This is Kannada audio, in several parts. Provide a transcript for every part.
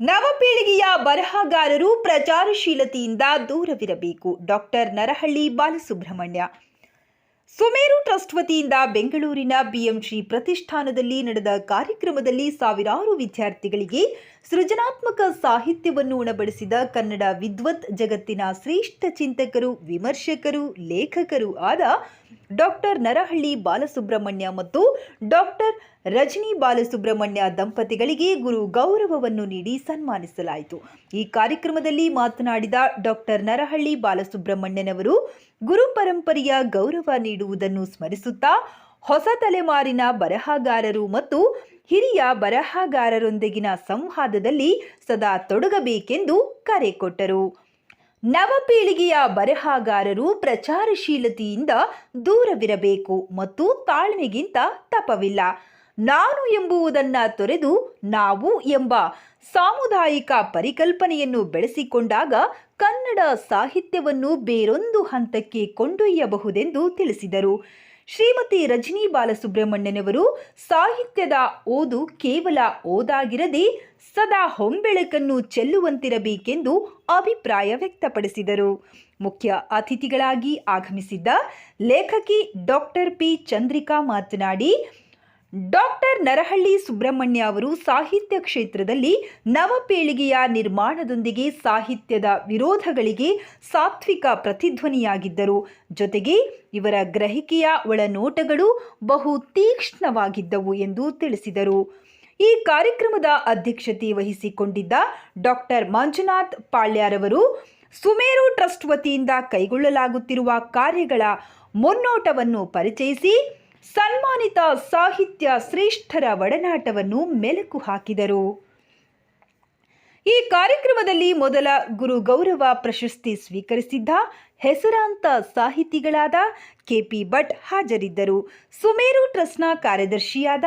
ನವಪೀಳಿಗೆಯ ಬರಹಗಾರರು ಪ್ರಚಾರಶೀಲತೆಯಿಂದ ದೂರವಿರಬೇಕು. ಡಾಕ್ಟರ್ ನರಹಳ್ಳಿ ಬಾಲಸುಬ್ರಹ್ಮಣ್ಯ ಸುಮೇರು ಟ್ರಸ್ಟ್ ವತಿಯಿಂದ ಬೆಂಗಳೂರಿನ ಬಿಎಂಶ್ರೀ ಪ್ರತಿಷ್ಠಾನದಲ್ಲಿ ನಡೆದ ಕಾರ್ಯಕ್ರಮದಲ್ಲಿ ಸಾವಿರಾರು ವಿದ್ಯಾರ್ಥಿಗಳಿಗೆ ಸೃಜನಾತ್ಮಕ ಸಾಹಿತ್ಯವನ್ನು ಉಣಬಡಿಸಿದ ಕನ್ನಡ ವಿದ್ವತ್ ಜಗತ್ತಿನ ಶ್ರೇಷ್ಠ ಚಿಂತಕರು, ವಿಮರ್ಶಕರು, ಲೇಖಕರು ಆದ ಡಾಕ್ಟರ್ ನರಹಳ್ಳಿ ಬಾಲಸುಬ್ರಹ್ಮಣ್ಯ ಮತ್ತು ಡಾಕ್ಟರ್ ರಜನಿ ಬಾಲಸುಬ್ರಹ್ಮಣ್ಯ ದಂಪತಿಗಳಿಗೆ ಗುರು ಗೌರವವನ್ನು ನೀಡಿ ಸನ್ಮಾನಿಸಲಾಯಿತು. ಈ ಕಾರ್ಯಕ್ರಮದಲ್ಲಿ ಮಾತನಾಡಿದ ಡಾಕ್ಟರ್ ನರಹಳ್ಳಿ ಬಾಲಸುಬ್ರಹ್ಮಣ್ಯನವರು ಗುರು ಪರಂಪರೆಯ ಗೌರವ ನೀಡುವುದನ್ನು ಸ್ಮರಿಸುತ್ತಾ ಹೊಸ ತಲೆಮಾರಿನ ಬರಹಗಾರರು ಮತ್ತು ಹಿರಿಯ ಬರಹಗಾರರೊಂದಿಗಿನ ಸಂವಾದದಲ್ಲಿ ಸದಾ ತೊಡಗಬೇಕೆಂದು ಕರೆ ಕೊಟ್ಟರು. ನವಪೀಳಿಗೆಯ ಬರಹಗಾರರು ಪ್ರಚಾರಶೀಲತೆಯಿಂದ ದೂರವಿರಬೇಕು ಮತ್ತು ತಾಳ್ಮೆಗಿಂತ ತಪವಿಲ್ಲ. ನಾನು ಎಂಬುವುದನ್ನು ತೊರೆದು ನಾವು ಎಂಬ ಸಾಮುದಾಯಿಕ ಪರಿಕಲ್ಪನೆಯನ್ನು ಬೆಳೆಸಿಕೊಂಡಾಗ ಕನ್ನಡ ಸಾಹಿತ್ಯವನ್ನು ಬೇರೊಂದು ಹಂತಕ್ಕೆ ಕೊಂಡೊಯ್ಯಬಹುದೆಂದು ತಿಳಿಸಿದರು. ಶ್ರೀಮತಿ ರಜನಿ ಬಾಲಸುಬ್ರಹ್ಮಣ್ಯನವರು ಸಾಹಿತ್ಯದ ಓದು ಕೇವಲ ಓದಾಗಿರದೆ ಸದಾ ಹೊಂಬೆಳಕನ್ನು ಚೆಲ್ಲುವಂತಿರಬೇಕೆಂದು ಅಭಿಪ್ರಾಯ ವ್ಯಕ್ತಪಡಿಸಿದರು. ಮುಖ್ಯ ಅತಿಥಿಗಳಾಗಿ ಆಗಮಿಸಿದ್ದ ಲೇಖಕಿ ಡಾಕ್ಟರ್ ಪಿ ಚಂದ್ರಿಕಾ ಮಾತನಾಡಿ ಡಾಕ್ಟರ್ ನರಹಳ್ಳಿ ಸುಬ್ರಹ್ಮಣ್ಯ ಅವರು ಸಾಹಿತ್ಯ ಕ್ಷೇತ್ರದಲ್ಲಿ ನವಪೀಳಿಗೆಯ ನಿರ್ಮಾಣದೊಂದಿಗೆ ಸಾಹಿತ್ಯದ ವಿರೋಧಗಳಿಗೆ ಸಾತ್ವಿಕ ಪ್ರತಿಧ್ವನಿಯಾಗಿದ್ದರು. ಜೊತೆಗೆ ಇವರ ಗ್ರಹಿಕೆಯ ಒಳನೋಟಗಳು ಬಹು ತೀಕ್ಷ್ಣವಾಗಿದ್ದವು ಎಂದು ತಿಳಿಸಿದರು. ಈ ಕಾರ್ಯಕ್ರಮದ ಅಧ್ಯಕ್ಷತೆ ವಹಿಸಿಕೊಂಡಿದ್ದ ಡಾಕ್ಟರ್ ಮಂಜುನಾಥ್ ಪಾಳ್ಯಾರವರು, ಸುಮೇರು ಟ್ರಸ್ಟ್ ವತಿಯಿಂದ ಕೈಗೊಳ್ಳಲಾಗುತ್ತಿರುವ ಕಾರ್ಯಗಳ ಮುನ್ನೋಟವನ್ನು ಪರಿಚಯಿಸಿ ಸನ್ಮಾನಿತ ಸಾಹಿತ್ಯ ಶ್ರೇಷ್ಠರ ಒಡನಾಟವನ್ನು ಮೆಲುಕು ಹಾಕಿದರು. ಈ ಕಾರ್ಯಕ್ರಮದಲ್ಲಿ ಮೊದಲ ಗುರು ಗೌರವ ಪ್ರಶಸ್ತಿ ಸ್ವೀಕರಿಸಿದ್ದ ಹೆಸರಾಂತ ಸಾಹಿತಿಗಳಾದ ಕೆಪಿ ಭಟ್ ಹಾಜರಿದ್ದರು. ಸುಮೇರು ಟ್ರಸ್ಟ್ನ ಕಾರ್ಯದರ್ಶಿಯಾದ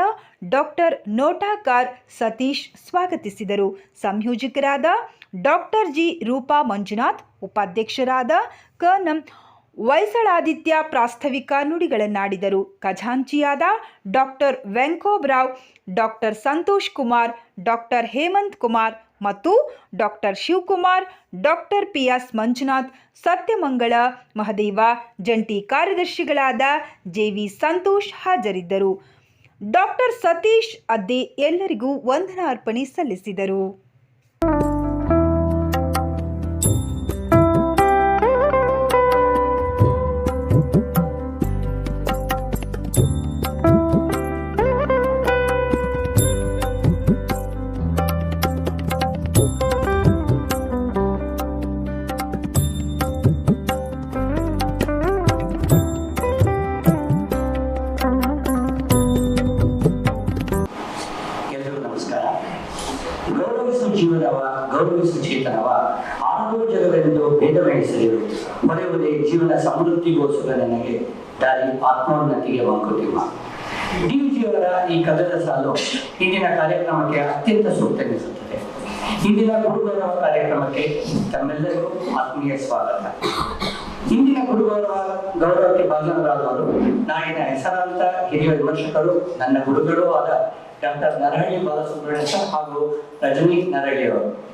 ಡಾಕ್ಟರ್ ನೋಟಾಕಾರ್ ಸತೀಶ್ ಸ್ವಾಗತಿಸಿದರು. ಸಂಯೋಜಕರಾದ ಡಾಕ್ಟರ್ ಜಿ ರೂಪಾ ಮಂಜುನಾಥ್, ಉಪಾಧ್ಯಕ್ಷರಾದ ಕನಂ ವೈಸಳಾದಿತ್ಯ ಪ್ರಾಸ್ತಾವಿಕ ನುಡಿಗಳನ್ನಾಡಿದರು. ಖಜಾಂಚಿಯಾದ doctor Venkobrao doctor Santosh Kumar doctor Hemanth Kumar ಮತ್ತು doctor Shivakumar doctor P S Manjunath, Satyamangala Mahadeva, ಜಂಟಿ ಕಾರ್ಯದರ್ಶಿಗಳಾದ ಜೆ. ವಿ. ಸಂತೋಷ್ ಹಾಜರಿದ್ದರು. ಡಾಕ್ಟರ್ ಸತೀಶ್ ಅದ್ದೆ ಎಲ್ಲರಿಗೂ ವಂದನಾರ್ಪಣೆ ಸಲ್ಲಿಸಿದರು. ಡಿವಿಜಿಯವರ ಈ ಕದದ ಸಾಲು ಇಂದಿನ ಕಾರ್ಯಕ್ರಮಕ್ಕೆ ಅತ್ಯಂತ ಸೂಕ್ತ ಎನಿಸುತ್ತದೆ ಇಂದಿನ ಗುರುಗೌರವ ಕಾರ್ಯಕ್ರಮಕ್ಕೆ ತಮ್ಮೆಲ್ಲರಿಗೂ ಆತ್ಮೀಯ ಸ್ವಾಗತ. ಇಂದಿನ ಗುರುಗೌರವ, ಗೌರವಕ್ಕೆ ಭಾಜನರಾದವರು ನಾಡಿನ ಹೆಸರಾಂತ ಹಿರಿಯ ವಿಮರ್ಶಕರು, ನನ್ನ ಗುರುಗಳೂ ಆದ ಡಾಕ್ಟರ್ ನರಹಳ್ಳಿ ಬಾಲಸುಬ್ರಹ್ಮಣ್ಯ ಹಾಗೂ ರಜನಿ ನರಹಳ್ಳಿ ಅವರು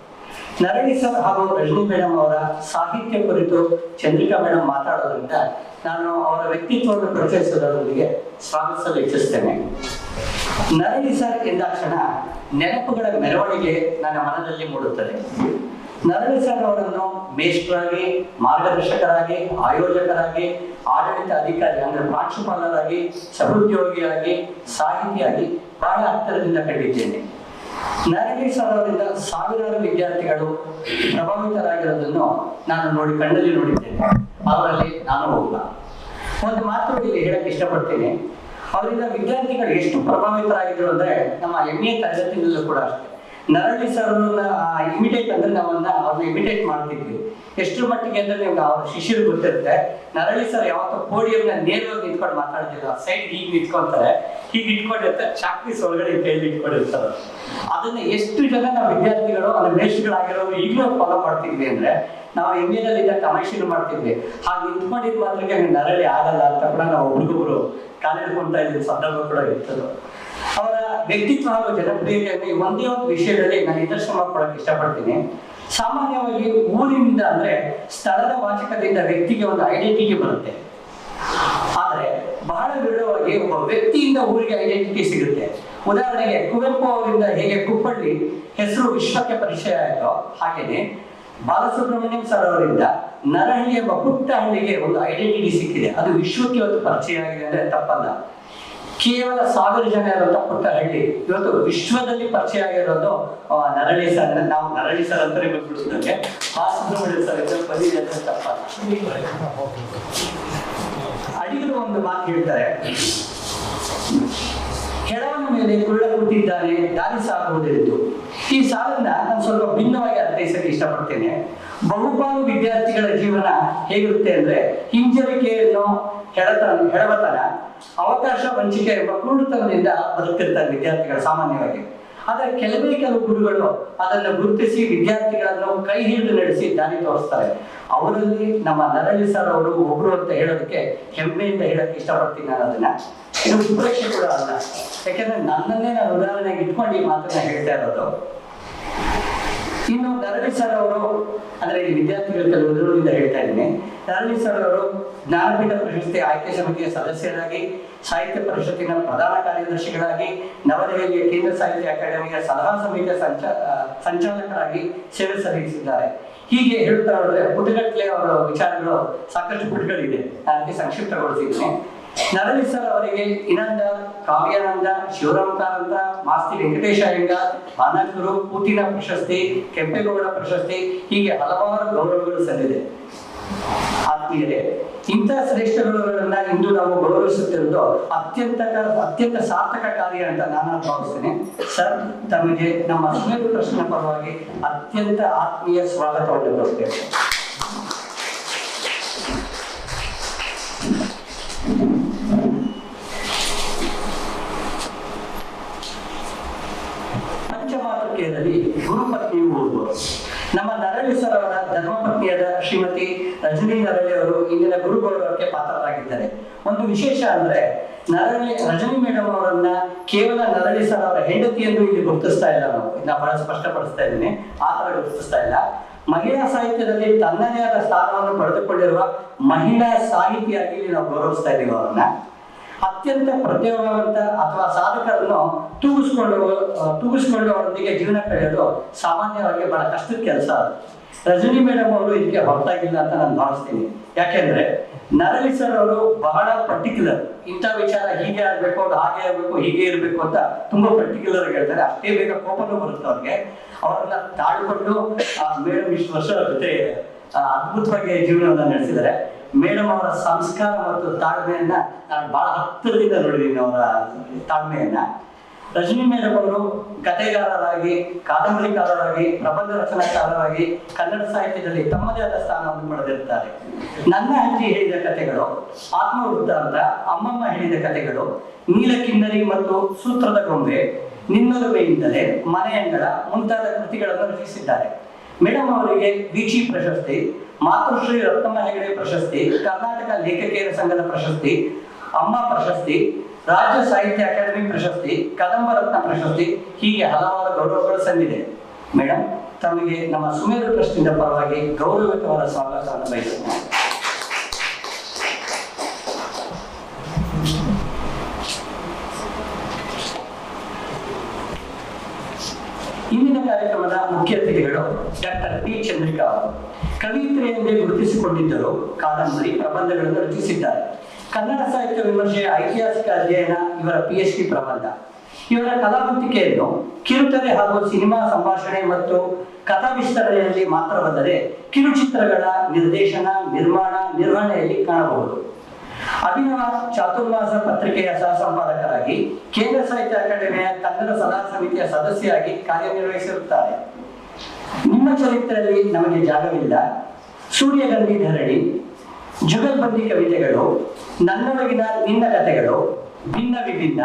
ನರಹಳ್ಳಿ ಸರ್ ಹಾಗೂ ರಜನಿ ಮೇಡಮ್ ಅವರ ಸಾಹಿತ್ಯ ಕುರಿತು ಚಂದ್ರಿಕಾ ಮೇಡಮ್ ಮಾತಾಡೋದ್ರಿಂದ ನಾನು ಅವರ ವ್ಯಕ್ತಿತ್ವವನ್ನು ಪರಿಚಯಿಸೋದರೊಂದಿಗೆ ಸ್ವಾಗತಿಸಲು ಇಚ್ಛಿಸ್ತೇನೆ ನರಹಳ್ಳಿ ಸರ್ ಎಂದಾಕ್ಷಣ ನೆನಪುಗಳ ಮೆರವಣಿಗೆ ನನ್ನ ಮನದಲ್ಲಿ ಮೂಡುತ್ತದೆ. ನರಳಿ ಸರ್ ಅವರನ್ನು ಮೇಷ್ಟ್ರಾಗಿ, ಮಾರ್ಗದರ್ಶಕರಾಗಿ, ಆಯೋಜಕರಾಗಿ, ಆಡಳಿತ ಅಧಿಕಾರಿ ಅಂದ್ರೆ ಪ್ರಾಂಶುಪಾಲರಾಗಿ ಸಹೋದ್ಯೋಗಿಯಾಗಿ ಸಾಹಿತಿಯಾಗಿ ಬಹಳ ಹತ್ತಿರದಿಂದ ಕಂಡಿದ್ದೇನೆ. ನರಳಿ ಸರ್ ಅವರಿಂದ ಸಾವಿರಾರು ವಿದ್ಯಾರ್ಥಿಗಳು ಪ್ರಭಾವಿತರಾಗಿರೋದನ್ನು ನಾನು ನೋಡಿ ಕಣ್ಣಲ್ಲಿ ನೋಡಿದ್ದೇನೆ. ಅವರಲ್ಲಿ ನಾನು ಒಬ್ಬ. ಒಂದು ಮಾತು ಇಲ್ಲಿ ಹೇಳಕ್ ಇಷ್ಟಪಡ್ತೇನೆ. ಅವರಿಂದ ವಿದ್ಯಾರ್ಥಿಗಳು ಎಷ್ಟು ಪ್ರಭಾವಿತರಾಗಿದ್ರು ಅಂದ್ರೆ ನಮ್ಮ ಎಂ ಎ ತರಗತಿನಲ್ಲೂ ಕೂಡ ಅಷ್ಟೇ. ನರಳಿ ಸರ್ ಇಮಿಟೇಟ್ ಅಂದ್ರೆ ನಾವನ್ನ ಅವ್ರನ್ನ ಇಮಿಟೇಟ್ ಮಾಡ್ತಿದ್ವಿ. ಎಷ್ಟರ ಮಟ್ಟಿಗೆ ಅಂದ್ರೆ ನಿಮ್ಗೆ ಅವ್ರ ಶಿಷ್ಯರು ಗೊತ್ತಿರುತ್ತೆ. ನರಳಿ ಸರ್ ಯಾವತ್ತೂ ಪೋಡಿಯಂನ ನೇರವಾಗಿ ನಿಂತ್ಕೊಂಡು ಮಾತಾಡ್ತಿಲ್ಲ ಸೈಡ್ ಹೀಗೆ ನಿಂತ್ಕೊಂತಾರೆ. ಹೀಗೆ ಇಟ್ಕೊಂಡಿರ್ತಾರೆ ಚಾಕ್ರೀಸ್ ಒಳಗಡೆ ಕೈಲಿ ಇಟ್ಕೊಂಡಿರ್ತಾರೆ. ಅದನ್ನ ಎಷ್ಟು ಜನ ನಾವು ವಿದ್ಯಾರ್ಥಿಗಳು ಅಂದ್ರೆ ಮೇಷಗಳಾಗಿರೋರು ಈಗಲೂ ಫಾಲೋ ಮಾಡ್ತಿದ್ವಿ ಅಂದ್ರೆ, ನಾವು ಇಂಡಿಯಾದಲ್ಲಿ ಇದ್ದ ತಮಾಷೆನು ಮಾಡ್ತಿದ್ವಿ. ಹಾಗೆ ನಿಂತ್ಕೊಂಡಿದ್ ಮಾತ್ರಕ್ಕೆ ನರಳಿ ಆಗಲ್ಲ ಅಂತ ಕೂಡ ನಾವು ಹುಡುಗರು ಕಾಲಿಡ್ಕೊಂತ ಇದ್ದ ಸಂದರ್ಭ ಕೂಡ ಇರ್ತದೆ ಅವರ ವ್ಯಕ್ತಿತ್ವ ಹಾಗೂ ಜನಪ್ರಿಯತೆಯನ್ನು ಈ ಒಂದೇ ಒಂದು ವಿಷಯದಲ್ಲಿ ನಾನು ನಿದರ್ಶನ ಮಾಡ್ಕೊಳಕ್ ಇಷ್ಟಪಡ್ತೀನಿ. ಸಾಮಾನ್ಯವಾಗಿ ಊರಿನಿಂದ ಅಂದ್ರೆ ಸ್ಥಳದ ವಾಚಕದಿಂದ ವ್ಯಕ್ತಿಗೆ ಒಂದು ಐಡೆಂಟಿಟಿ ಬರುತ್ತೆ. ಆದ್ರೆ ಬಹಳ ವಿರಳವಾಗಿ ಒಬ್ಬ ವ್ಯಕ್ತಿಯಿಂದ ಊರಿಗೆ ಐಡೆಂಟಿಟಿ ಸಿಗುತ್ತೆ. ಉದಾಹರಣೆಗೆ ಕುವೆಂಪು ಅವರಿಂದ ಹೇಗೆ ಕುಪ್ಪಳ್ಳಿ, ಹೆಸರು ವಿಶ್ವಕ್ಕೆ ಪರಿಚಯ ಆಯಿತೋ ಹಾಗೇನೆ ಬಾಲಸುಬ್ರಹ್ಮಣ್ಯಂ ಸರ್ ಅವರಿಂದ ನರಹಳ್ಳಿ ಎಂಬ ಪುಟ್ಟ ಹಳ್ಳಿಗೆ ಒಂದು ಐಡೆಂಟಿಟಿ ಸಿಕ್ಕಿದೆ. ಅದು ವಿಶ್ವಕ್ಕೆ ಒಂದು ಪರಿಚಯ ಆಗಿದೆ ಅಂದ್ರೆ ತಪ್ಪಲ್ಲ. ಕೇವಲ ಸಾವಿರ ಜನ ಇರುವಂತ ಪುಟ್ಟ ಹಳ್ಳಿ ಇವತ್ತು ವಿಶ್ವದಲ್ಲಿ ಪರಿಚಯ ಆಗಿರೋದು ನರಳಿ ಸರ್. ನಾವು ನರಳಿ ಸರ್ ಅಂತಾನೆ ಬಂದ್ಬಿಡ್ತಂಗೆ ಆ ಸುಬ್ರಹ್ಮಣ್ಯ ಸರ್ ಅಂದ್ರೆ ತಪ್ಪಲ್ಲ ಅಡಿಗರು ಒಂದು ಮಾತು ಹೇಳ್ತಾರೆ. ಕೆಳವನ ಮೇಲೆ ಕುಳ್ಳ ಕೂತಿದ್ದಾನೆ ದಾರಿ ಸಾಗುವುದಿತ್ತು ಈ ಸಾಲನ್ನ ನಾನು ಸ್ವಲ್ಪ ಭಿನ್ನವಾಗಿ ಅರ್ಥೈಸಕ್ಕೆ ಇಷ್ಟಪಡ್ತೇನೆ. ಬಹುಪಾಲು ವಿದ್ಯಾರ್ಥಿಗಳ ಜೀವನ ಹೇಗಿರುತ್ತೆ ಅಂದ್ರೆ, ಹಿಂಜರಿಕೆಯನ್ನು ಹೆಳತನ ಹೇಳಬತ್ತಾನ ಅವಕಾಶ, ವಂಚಿಕೆ ಎಂಬ ಕುರುಡುತನದಿಂದ ಬದುಕಿರ್ತಾರೆ ವಿದ್ಯಾರ್ಥಿಗಳು ಸಾಮಾನ್ಯವಾಗಿ. ಆದರೆ ಕೆಲವೇ ಕೆಲವು ಗುರುಗಳು ಅದನ್ನು ಗುರುತಿಸಿ ವಿದ್ಯಾರ್ಥಿಗಳನ್ನು ಕೈ ಹಿಡಿದು ನಡೆಸಿ ದಾರಿ ತೋರಿಸ್ತಾರೆ. ಅವರಲ್ಲಿ ನಮ್ಮ ನರಳಿ ಸರ್ ಅವರು ಒಬ್ರು ಅಂತ ಹೇಳೋದಕ್ಕೆ ಹೆಮ್ಮೆಯಿಂದ ಹೇಳಕ್ಕೆ ಇಷ್ಟಪಡ್ತೀನಿ ನಾನು ಅದನ್ನ. ಇದು ಉಪೇಕ್ಷೆ ಕೂಡ ಅಲ್ಲ. ಯಾಕೆಂದ್ರೆ ನನ್ನನ್ನೇ ನಾನು ಉದಾಹರಣೆಗೆ ಇಟ್ಕೊಂಡು ಈ ಮಾತನ್ನ ಹೇಳ್ತಾ ಇರೋದು. ಇನ್ನು ನರಳಿ ಸರ್ ಅವರು, ಅಂದ್ರೆ ವಿದ್ಯಾರ್ಥಿಗಳ ಕೆಲವು ಎದುರುಗಳಿಂದ ಹೇಳ್ತಾ ಇದ್ದೀನಿ. ನರಳಿ ಸರ್ ಅವರು ಜ್ಞಾನಪೀಠ ಪ್ರಶಸ್ತಿ ಆಯ್ಕೆ ಸಮಿತಿಯ ಸದಸ್ಯರಾಗಿ, ಸಾಹಿತ್ಯ ಪರಿಷತ್ತಿನ ಪ್ರಧಾನ ಕಾರ್ಯದರ್ಶಿಗಳಾಗಿ, ನವದೆಹಲಿಯ ಕೇಂದ್ರ ಸಾಹಿತ್ಯ ಅಕಾಡೆಮಿಯ ಸಲಹಾ ಸಮಿತಿಯ ಸಂಚ ಸಂಚಾಲಕರಾಗಿ ಸೇವೆ ಸಲ್ಲಿಸಿದ್ದಾರೆ. ಹೀಗೆ ಹೇಳ್ತಾ ಹೋದ್ರೆ ಪುಟಗಟ್ಟಲೆ ಅವರ ವಿಚಾರಗಳು ಸಾಕಷ್ಟು ಪುಟಗಳಿದೆ. ಅದಕ್ಕೆ ಸಂಕ್ಷಿಪ್ತಗೊಳಿಸಿದ್ದೀನಿ. ನರಳಿ ಸರ್ ಅವರಿಗೆ ಇನಂದ, ಕಾವ್ಯಾನಂದ ಶಿವರಾಮಕಾನಂದ ಮಾಸ್ತಿ ವೆಂಕಟೇಶ ಅಯ್ಯಂಗ ಬಾನಕರು, ಪೂತಿನ ಪ್ರಶಸ್ತಿ, ಕೆಂಪೇಗೌಡ ಪ್ರಶಸ್ತಿ, ಹೀಗೆ ಹಲವಾರು ಗೌರವಗಳು ಸಲ್ಲಿದೆ. ಆತ್ಮೀಯರೇ ಇಂತಹ ಶ್ರೇಷ್ಠ ಗೌರವಗಳನ್ನ ಇಂದು ನಾವು ಗೌರವಿಸುತ್ತಿರುವುದು ಅತ್ಯಂತ ಅತ್ಯಂತ ಸಾರ್ಥಕ ಕಾರ್ಯ ಅಂತ ನಾನು ಭಾವಿಸ್ತೇನೆ. ಸರ್, ತಮಗೆ ನಮ್ಮ ಸುಮೇರು ಪ್ರಶ್ನೆ ಪರವಾಗಿ ಅತ್ಯಂತ ಆತ್ಮೀಯ ಸ್ವಾಗತವನ್ನು ಕೊಡ್ತೇವೆ ಅವರ ಧರ್ಮಪತ್ನಿಯಾದ ಶ್ರೀಮತಿ ರಜನಿ ನರಳಿ ಅವರು ಇಂದಿನ ಗುರು ಗೌರವಕ್ಕೆ ಪಾತ್ರರಾಗಿದ್ದಾರೆ. ಒಂದು ವಿಶೇಷ ಅಂದ್ರೆ ನರಳಿ ರಜನಿ ಮೇಡಮ್ ಅವರನ್ನ ಕೇವಲ ನರಳಿ ಸರ್ ಅವರ ಹೆಂಡತಿ ಎಂದು ಇಲ್ಲಿ ಗುರುತಿಸ್ತಾ ಇಲ್ಲ ನಾವು. ಇನ್ನ ಬಹಳ ಸ್ಪಷ್ಟಪಡಿಸ್ತಾ ಇದ್ದೀನಿ. ಆ ಗುರುತಿಸ್ತಾ ಇಲ್ಲ. ಮಹಿಳಾ ಸಾಹಿತ್ಯದಲ್ಲಿ ತನ್ನದೇ ಆದ ಸ್ಥಾನವನ್ನು ಪಡೆದುಕೊಂಡಿರುವ ಮಹಿಳಾ ಸಾಹಿತಿಯಾಗಿ ನಾವು ಗೌರವಿಸ್ತಾ ಇದ್ದೀವಿ ಅವರನ್ನ. ಅತ್ಯಂತ ಪ್ರತಿಭಾವಂತ ಅಥವಾ ಸಾಧಕರನ್ನು ತೂಗಿಸ್ಕೊಂಡು ತೂಗಿಸ್ಕೊಂಡು ತೂಗಿಸ್ಕೊಂಡವರೊಂದಿಗೆ ಜೀವನ ಕಳೆಯೋದು ಸಾಮಾನ್ಯವಾಗಿ ಬಹಳ ಕಷ್ಟದ ಕೆಲಸ ರಜನಿ ಮೇಡಮ್ ಅವರು ಇದಕ್ಕೆ ಹೊರತಾಗಿಲ್ಲ ಅಂತ ನಾನು ಭಾವಿಸ್ತೀನಿ. ಯಾಕೆಂದ್ರೆ ನರಲಿ ಸರ್ ಅವರು ಬಹಳ ಪರ್ಟಿಕ್ಯುಲರ್ ಇಂಥ ವಿಚಾರ ಹೀಗೆ ಆಗ್ಬೇಕು ಅದು ಹಾಗೆ ಆಗ್ಬೇಕು ಹೀಗೆ ಇರಬೇಕು ಅಂತ ತುಂಬಾ ಪರ್ಟಿಕ್ಯುಲರ್ ಹೇಳ್ತಾರೆ. ಅಷ್ಟೇ ಬೇಗ ಕೋಪನೂ ಬರುತ್ತೆ ಅವ್ರಿಗೆ. ಅವ್ರನ್ನ ತಾಳ್ಕೊಂಡು ಮೇಡಮ್ ಇಷ್ಟು ವರ್ಷ ಜೊತೆ ಆ, ಅದ್ಭುತವಾಗಿ ಜೀವನವನ್ನ ನಡೆಸಿದ್ದಾರೆ. ಮೇಡಮ್ ಅವರ ಸಂಸ್ಕಾರ ಮತ್ತು ತಾಳ್ಮೆಯನ್ನ ನಾನು ಬಹಳ ಹತ್ತಿರದಿಂದ ನೋಡಿದ್ದೀನಿ ಅವರ ತಾಳ್ಮೆಯನ್ನ. ರಜನಿ ಮೇಡಮ್ ಅವರು ಕಥೆಗಾರರಾಗಿ, ಕಾದಂಬರಿಕಾರರಾಗಿ, ಪ್ರಬಂಧ ರಚನಾಕಾರರಾಗಿ ಕನ್ನಡ ಸಾಹಿತ್ಯದಲ್ಲಿ ತಮ್ಮದೇ ಆದ ಸ್ಥಾನವನ್ನು ಪಡೆದಿರ್ತಾರೆ ನನ್ನ ಅಜ್ಜಿ ಹೇಳಿದ ಕಥೆಗಳು ಆತ್ಮವೃತ್ತಾಂತ ಅಮ್ಮಮ್ಮ ಹೇಳಿದ ಕಥೆಗಳು, ನೀಲಕಿನ್ನರಿ ಮತ್ತು ಸೂತ್ರದ ಗೊಂಬೆ ನಿನ್ನೊಲುವೆಯಿಂದಲೇ ಮನೆಯಂಗಳ ಮುಂತಾದ ಕೃತಿಗಳನ್ನು ರಚಿಸಿದ್ದಾರೆ. ಮೇಡಮ್ ಅವರಿಗೆ ವಿಚಿ ಪ್ರಶಸ್ತಿ ಮಾತೃಶ್ರೀ ರತ್ನಮ್ಮ ಹೆಗಡೆ ಪ್ರಶಸ್ತಿ, ಕರ್ನಾಟಕ ಲೇಖಕಿಯರ ಸಂಘದ ಪ್ರಶಸ್ತಿ, ಅಮ್ಮ ಪ್ರಶಸ್ತಿ, ರಾಜ್ಯ ಸಾಹಿತ್ಯ ಅಕಾಡೆಮಿ ಪ್ರಶಸ್ತಿ, ಕದಂಬ ರತ್ನ ಪ್ರಶಸ್ತಿ, ಹೀಗೆ ಹಲವಾರು ಗೌರವಗಳು ಸಂದಿದೆ. ಮೇಡಮ್ ತಮಗೆ ನಮ್ಮ ಸುಮೇರು ಟ್ರಸ್ಟಿಂದ ಪರವಾಗಿ ಗೌರವಯುತವಾದ ಸ್ವಾಗತವನ್ನು ಬಯಸುತ್ತೇನೆ. ಇಂದಿನ ಕಾರ್ಯಕ್ರಮದ ಮುಖ್ಯ ಅತಿಥಿಗಳು ಡಾಕ್ಟರ್ ಪಿ. ಚಂದ್ರಿಕಾ ಅವರು. ಕವಿಯತ್ರಿ ಎಂದೇ ಗುರುತಿಸಿಕೊಂಡಿದ್ದರು. ಕಾದಂಬರಿ ಪ್ರಬಂಧಗಳನ್ನು ರಚಿಸಿದ್ದಾರೆ. ಕನ್ನಡ ಸಾಹಿತ್ಯ ವಿಮರ್ಶೆಯ ಐತಿಹಾಸಿಕ ಅಧ್ಯಯನ ಇವರ ಪಿ ಎಚ್ ಡಿ ಪ್ರಬಂಧ. ಇವರ ಕಲಾಕೃತಿಕೆಯನ್ನು ಕಿರುತೆರೆ ಹಾಗೂ ಸಿನಿಮಾ ಸಂಭಾಷಣೆ ಮತ್ತು ಕಥಾ ವಿಸ್ತರಣೆಯಲ್ಲಿ ಮಾತ್ರವಲ್ಲದೆ ಕಿರುಚಿತ್ರಗಳ ನಿರ್ದೇಶನ, ನಿರ್ಮಾಣ, ನಿರ್ವಹಣೆಯಲ್ಲಿ ಕಾಣಬಹುದು. ಅಭಿನವ ಚಾತುರ್ಮಾಸ ಪತ್ರಿಕೆಯ ಸಹ ಸಂಪಾದಕರಾಗಿ ಕೇಂದ್ರ ಸಾಹಿತ್ಯ ಅಕಾಡೆಮಿಯ ಕನ್ನಡ ಸಲಹಾ ಸಮಿತಿಯ ಸದಸ್ಯರಾಗಿ ಕಾರ್ಯನಿರ್ವಹಿಸಿರುತ್ತಾರೆ. ನಿಮ್ಮ ಚರಿತ್ರೆಯಲ್ಲಿ ನಮಗೆ ಜಾಗವಿಲ್ಲ. ಸೂರ್ಯಗಂಧಿ ಧರಣಿ ಜುಗಲ್ಬಂದಿ ಕವಿತೆಗಳು, ನನ್ನೊಳಗಿನ ನಿನ್ನ ಕಥೆಗಳು ಭಿನ್ನ ವಿಭಿನ್ನ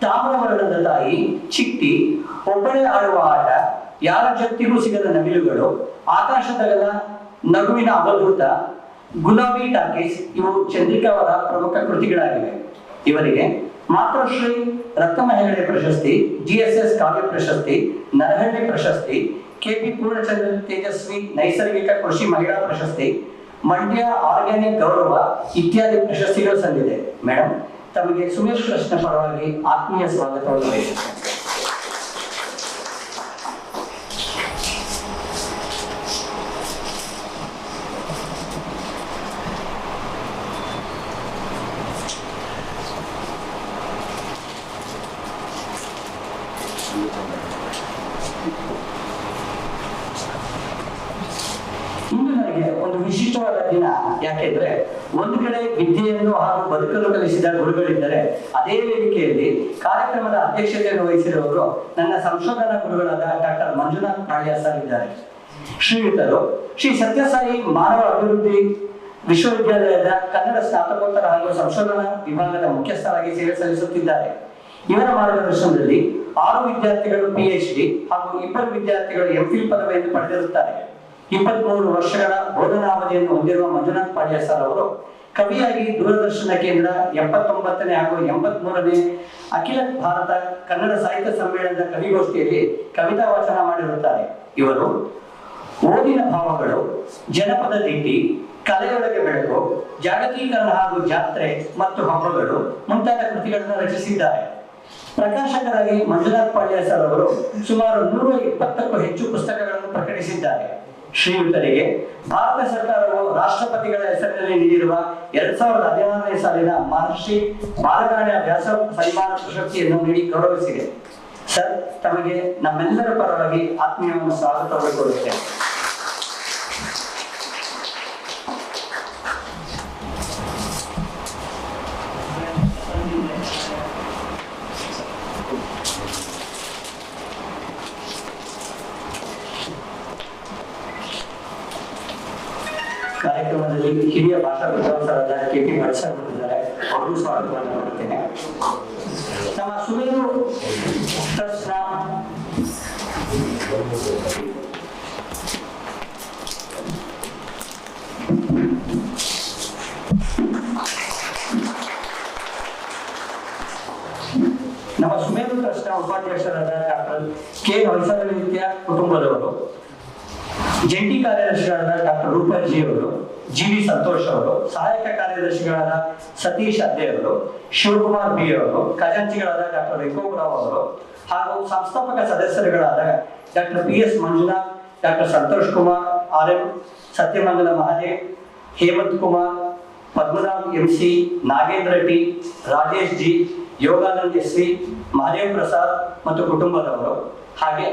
ತಾಮ್ರವರ್ಣದ ತಾಯಿ, ಚಿಟ್ಟಿ, ಒಬ್ಬಳೆ ಆಡುವ ಆಟ, ಯಾರ ಜೊತೆಗೂ ಸಿಗದ ನವಿಲುಗಳು, ಆಕಾಶದಗಲ ನಗುವಿನ ಅವಧೂತ ಗುಲಾಬಿ ಟಾಕೀಸ್, ಇವು ಚಂದ್ರಿಕಾ ಅವರ ಪ್ರಮುಖ ಕೃತಿಗಳಾಗಿವೆ. ಇವರಿಗೆ ಮಾತೃಶ್ರೀ ರತ್ನ ಪ್ರಶಸ್ತಿ, ಜಿಎಸ್ಎಸ್ ಕಾವ್ಯ ಪ್ರಶಸ್ತಿ, ನರಹಳ್ಳಿ ಪ್ರಶಸ್ತಿ ಕೆಪಿ ಪೂರ್ಣಚಂದ್ರ ತೇಜಸ್ವಿ, ನೈಸರ್ಗಿಕ ಕೃಷಿ ಮಹಿಳಾ ಪ್ರಶಸ್ತಿ, ಮಂಡ್ಯ ಆರ್ಗ್ಯಾನಿಕ್ ಗೌರವ ಇತ್ಯಾದಿ ಪ್ರಶಸ್ತಿಗಳು ಸಂದಿದೆ. ಮೇಡಮ್ ತಮಗೆ ಸುಮೇಶ್ ಪರವಾಗಿ ಆತ್ಮೀಯ ಸ್ವಾಗತವನ್ನು ಬಯಸುತ್ತೇನೆ ಇಂದು ನನಗೆ ಒಂದು ವಿಶಿಷ್ಟವಾದ ದಿನ ಯಾಕೆಂದ್ರೆ ಒಂದು ಕಡೆ ವಿದ್ಯೆಯನ್ನು ಹಾಗೂ ಬದುಕನ್ನು ಕಲಿಸಿದ ಗುರುಗಳಿದ್ದರೆ, ಅದೇ ವೇದಿಕೆಯಲ್ಲಿ ಕಾರ್ಯಕ್ರಮದ ಅಧ್ಯಕ್ಷತೆಯನ್ನು ವಹಿಸಿರುವವರು ನನ್ನ ಸಂಶೋಧನಾ ಗುರುಗಳಾದ ಡಾಕ್ಟರ್ ಮಂಜುನಾಥ್ ಸರ್ ಇದ್ದಾರೆ. ಶ್ರೀಯುತರು ಶ್ರೀ ಸತ್ಯಸಾಯಿ ಮಾನವ ಅಭಿವೃದ್ಧಿ ವಿಶ್ವವಿದ್ಯಾಲಯದ ಕನ್ನಡ ಸ್ನಾತಕೋತ್ತರ ಹಾಗೂ ಸಂಶೋಧನಾ ವಿಭಾಗದ ಮುಖ್ಯಸ್ಥರಾಗಿ ಸೇವೆ ಸಲ್ಲಿಸುತ್ತಿದ್ದಾರೆ. ಇವರ ಮಾರ್ಗದರ್ಶನದಲ್ಲಿ ಆರು ವಿದ್ಯಾರ್ಥಿಗಳು ಪಿಎಚ್ ಡಿ ಹಾಗೂ ಇಬ್ಬರು ವಿದ್ಯಾರ್ಥಿಗಳು ಎಂಫಿಲ್ ಪದವಿಯನ್ನು ಪಡೆದಿರುತ್ತಾರೆ. ಇಪ್ಪತ್ಮೂರು ವರ್ಷಗಳ ಬೋಧನಾ ಅವಧಿಯನ್ನು ಹೊಂದಿರುವ ಮಂಜುನಾಥ್ ಪಾಳ್ಯ ಸರ್ ಅವರು ಕವಿಯಾಗಿ ದೂರದರ್ಶನ ಕೇಂದ್ರ ಎಪ್ಪತ್ತೊಂಬತ್ತನೇ ಹಾಗೂ ಎಂಬತ್ಮೂರನೇ ಅಖಿಲ ಭಾರತ ಕನ್ನಡ ಸಾಹಿತ್ಯ ಸಮ್ಮೇಳನದ ಕವಿಗೋಷ್ಠಿಯಲ್ಲಿ ಕವಿತಾ ವಾಚನ ಮಾಡಿರುತ್ತಾರೆ. ಇವರು ಓದಿನ ಭಾವಗಳು, ಜನಪದ ದಿಟ್ಟಿ ಕಲೆಯೊಳಗೆ ಬೆಳಕು, ಜಾಗತೀಕರಣ ಹಾಗೂ ಜಾತ್ರೆ ಮತ್ತು ಹಬ್ಬಗಳು ಮುಂತಾದ ಕೃತಿಗಳನ್ನು ರಚಿಸಿದ್ದಾರೆ. ಪ್ರಕಾಶಕರಾಗಿ ಮಂಜುನಾಥ್ ಪಾಳ್ಯ ಸರ್ ಅವರು ಸುಮಾರು ನೂರ ಇಪ್ಪತ್ತಕ್ಕೂ ಹೆಚ್ಚು ಪುಸ್ತಕಗಳನ್ನು ಪ್ರಕಟಿಸಿದ್ದಾರೆ. ಶ್ರೀಯುತರಿಗೆ ಭಾರತ ಸರ್ಕಾರವು ರಾಷ್ಟ್ರಪತಿಗಳ ಹೆಸರಿನಲ್ಲಿ ನೀಡಿರುವ ಎರಡ್ ಸಾವಿರದ ಹದಿನಾರನೇ ಸಾಲಿನ ಮಹರ್ಷಿ ಬಾಲಕರಣ್ಯ ವ್ಯಾಸ ಸನ್ಮಾನ ಪ್ರಶಸ್ತಿಯನ್ನು ನೀಡಿ ಗೌರವಿಸಿದೆ. ಸರ್, ತಮಗೆ ನಮ್ಮೆಲ್ಲರ ಪರವಾಗಿ ಆತ್ಮೀಯವನ್ನು ಸ್ವಾಗತ ಕೊಡುತ್ತೇನೆ ಭಾಷಾ ವಿದ್ವಾಂಸರಾದ ಕೆ ಪಿ ಸರ್ ಬಂದಿದ್ದಾರೆ ಅವರು ಸ್ವಾಗತವನ್ನು ಮಾಡುತ್ತೇನೆ ನಮ್ಮ ಸುಮೇರು ಟ್ರಸ್ಟ್ನ ನಮ್ಮ ಸುಮೇರು ಟ್ರಸ್ಟ್ನ ಉಪಾಧ್ಯಕ್ಷರಾದ ಡಾಕ್ಟರ್ ಕೆ ವೈಸರ್ಯ ಕುಟುಂಬದವರು, ಜಂಟಿ ಕಾರ್ಯದರ್ಶಿಗಳಾದ ಡಾಕ್ಟರ್ ರೂಪಾಜಿ ಅವರು ಜಿ ವಿ ಸಂತೋಷ್ ಅವರು, ಸಹಾಯಕ ಕಾರ್ಯದರ್ಶಿಗಳಾದ ಸತೀಶ್ ಅದ್ದೆ ಅವರು, ಶಿವಕುಮಾರ್ ಬಿ ಅವರು, ಖಜಾಂಚಿಗಳಾದ ಡಾಕ್ಟರ್ ರಿಕೋಬ್ರಾವ್ ಅವರು ಹಾಗೂ ಸಂಸ್ಥಾಪಕ ಸದಸ್ಯರುಗಳಾದ doctor P S Manjunath, doctor Santosh Kumar, R M Satyamangala Mahadev Hemanth Kumar, Padmanabh M C, Nagendra T, Rajesh G, Yoganand S V, Mahadev Prasad ಮತ್ತು ಕುಟುಂಬದವರು. ಹಾಗೆ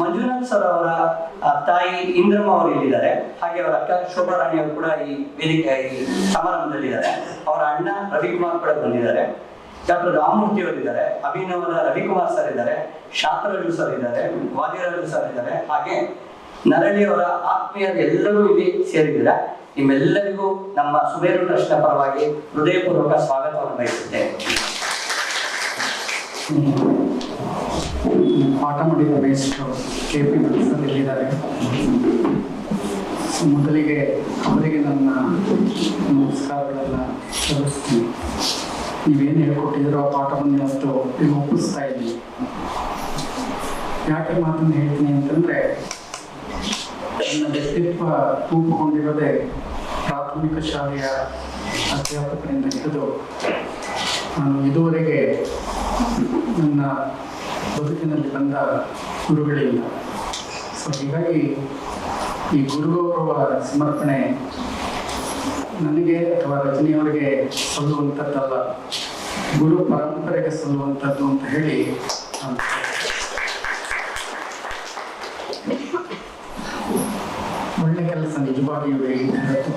ಮಂಜುನಾಥ್ ಸರ್ ಅವರ ತಾಯಿ ಇಂದ್ರಮ್ಮ ಅವರು ಇಲ್ಲಿದ್ದಾರೆ. ಹಾಗೆ ಅವರ ಅಕ್ಕ ಶೋಭಾ ರಾಣಿ ಅವರು ಕೂಡ ಈ ವೇದಿಕೆ, ಈ ಸಮಾರಂಭದಲ್ಲಿದ್ದಾರೆ. ಅವರ ಅಣ್ಣ ರವಿಕುಮಾರ್ ಕೂಡ ಬಂದಿದ್ದಾರೆ. ಡಾಕ್ಟರ್ ರಾಮಮೂರ್ತಿ ಅವರು ಇದ್ದಾರೆ. ಅಭಿನವದ ರವಿಕುಮಾರ್ ಸರ್ ಇದ್ದಾರೆ. ಶಾಂತರಾಜು ಸರ್ ಇದ್ದಾರೆ. ವಾದಿರಾಜು ಸರ್ ಇದ್ದಾರೆ. ಹಾಗೆ ನರಳಿಯವರ ಆತ್ಮೀಯರು ಎಲ್ಲರೂ ಇಲ್ಲಿ ಸೇರಿದ್ದೀರಾ. ನಿಮ್ಮೆಲ್ಲರಿಗೂ ನಮ್ಮ ಸುಬೇರು ಟ್ರಸ್ಟ್ನ ಪರವಾಗಿ ಹೃದಯಪೂರ್ವಕ ಸ್ವಾಗತವನ್ನು ಬಯಸುತ್ತೇನೆ. ಪಾಠ ಮಾಡಿದ ಮೇಷ್ಟ್ರು ಕೆ ಪಿ ಮನಸ್ಸಲ್ಲಿದ್ದಾರೆ ಸೊ ಮೊದಲಿಗೆ ಅವರಿಗೆ ನನ್ನ ನಮಸ್ಕಾರಗಳೆಲ್ಲ ಸಲ್ಲಿಸ್ತೀನಿ. ನೀವೇನು ಹೇಳ್ಕೊಟ್ಟಿದ್ದೀರೋ ಆ ಪಾಠವನ್ನು ಇವತ್ತು ಈಗ ಒಪ್ಪಿಸ್ತಾ ಇದ್ದೀನಿ. ಯಾಕೆ ಮಾತನ್ನು ಹೇಳ್ತೀನಿ ಅಂತಂದರೆ, ನನ್ನ ವ್ಯಕ್ತಿತ್ವ ರೂಪುಗೊಂಡಿರೋದೇ ಪ್ರಾಥಮಿಕ ಶಾಲೆಯ ಅಧ್ಯಾಪಕರಿಂದ ಹಿಡಿದು ನಾನು ಇದುವರೆಗೆ ನನ್ನ ಬದುಕಿನಲ್ಲಿ ಬಂದ ಗುರುಗಳಿಲ್ಲ. ಸೊ ಹೀಗಾಗಿ ಈ ಗುರುಗೌರವ ಸಮರ್ಪಣೆ ನನಗೆ ಅಥವಾ ರಜನಿಯವರಿಗೆ ಸಲ್ಲುವಂಥದ್ದಲ್ಲ. ಗುರು ಪರಂಪರೆಗೆ ಸಲ್ಲುವಂಥದ್ದು ಅಂತ ಹೇಳಿ ಒಳ್ಳೆ ಕೆಲಸ ನಿಜವಾಗಿಯೂ ಹೇಳಿದ್ದು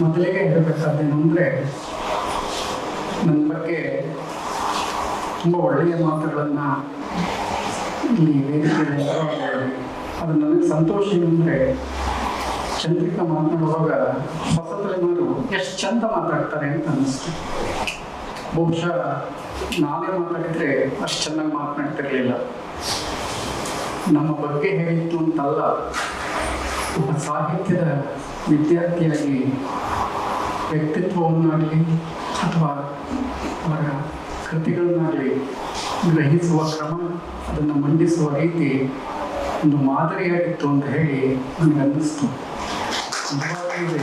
ಮೊದಲಿಗೆ ಹೇಳಬೇಕಾದ್ದೇನು ಅಂದರೆ ನನ್ನ ಬಗ್ಗೆ ತುಂಬ ಒಳ್ಳೆಯ ಮಾತುಗಳನ್ನು ಈ ವೇದಿಕೆಯಲ್ಲಿ ಅದು ನನಗೆ ಸಂತೋಷ ಏನಂದರೆ, ಚಂದ್ರಿಕ ಮಾತನಾಡುವಾಗ ಹೊಸ ತಲೆಮಾರು ಎಷ್ಟು ಚಂದ ಮಾತಾಡ್ತಾರೆ ಅಂತ ಅನ್ನಿಸ್ತು. ಬಹುಶಃ ನಾನೇ ಮಾತಾಡಿದ್ರೆ ಅಷ್ಟು ಚೆನ್ನಾಗಿ ಮಾತನಾಡ್ತಿರ್ಲಿಲ್ಲ. ನಮ್ಮ ಬಗ್ಗೆ ಹೇಳಿತ್ತು ಅಂತಲ್ಲ, ಒಬ್ಬ ಸಾಹಿತ್ಯದ ವಿದ್ಯಾರ್ಥಿಯಾಗಿ ವ್ಯಕ್ತಿತ್ವವನ್ನಾಗಲಿ ಅಥವಾ ಅವರ ಕೃತಿಗಳನ್ನಾಗಲಿ ಗ್ರಹಿಸುವ ಕ್ರಮ, ಅದನ್ನು ಮಂಡಿಸುವ ರೀತಿ ಒಂದು ಮಾದರಿಯಾಗಿತ್ತು ಅಂತ ಹೇಳಿ ನನಗೆ ಅನ್ನಿಸ್ತು. ಇದೆ.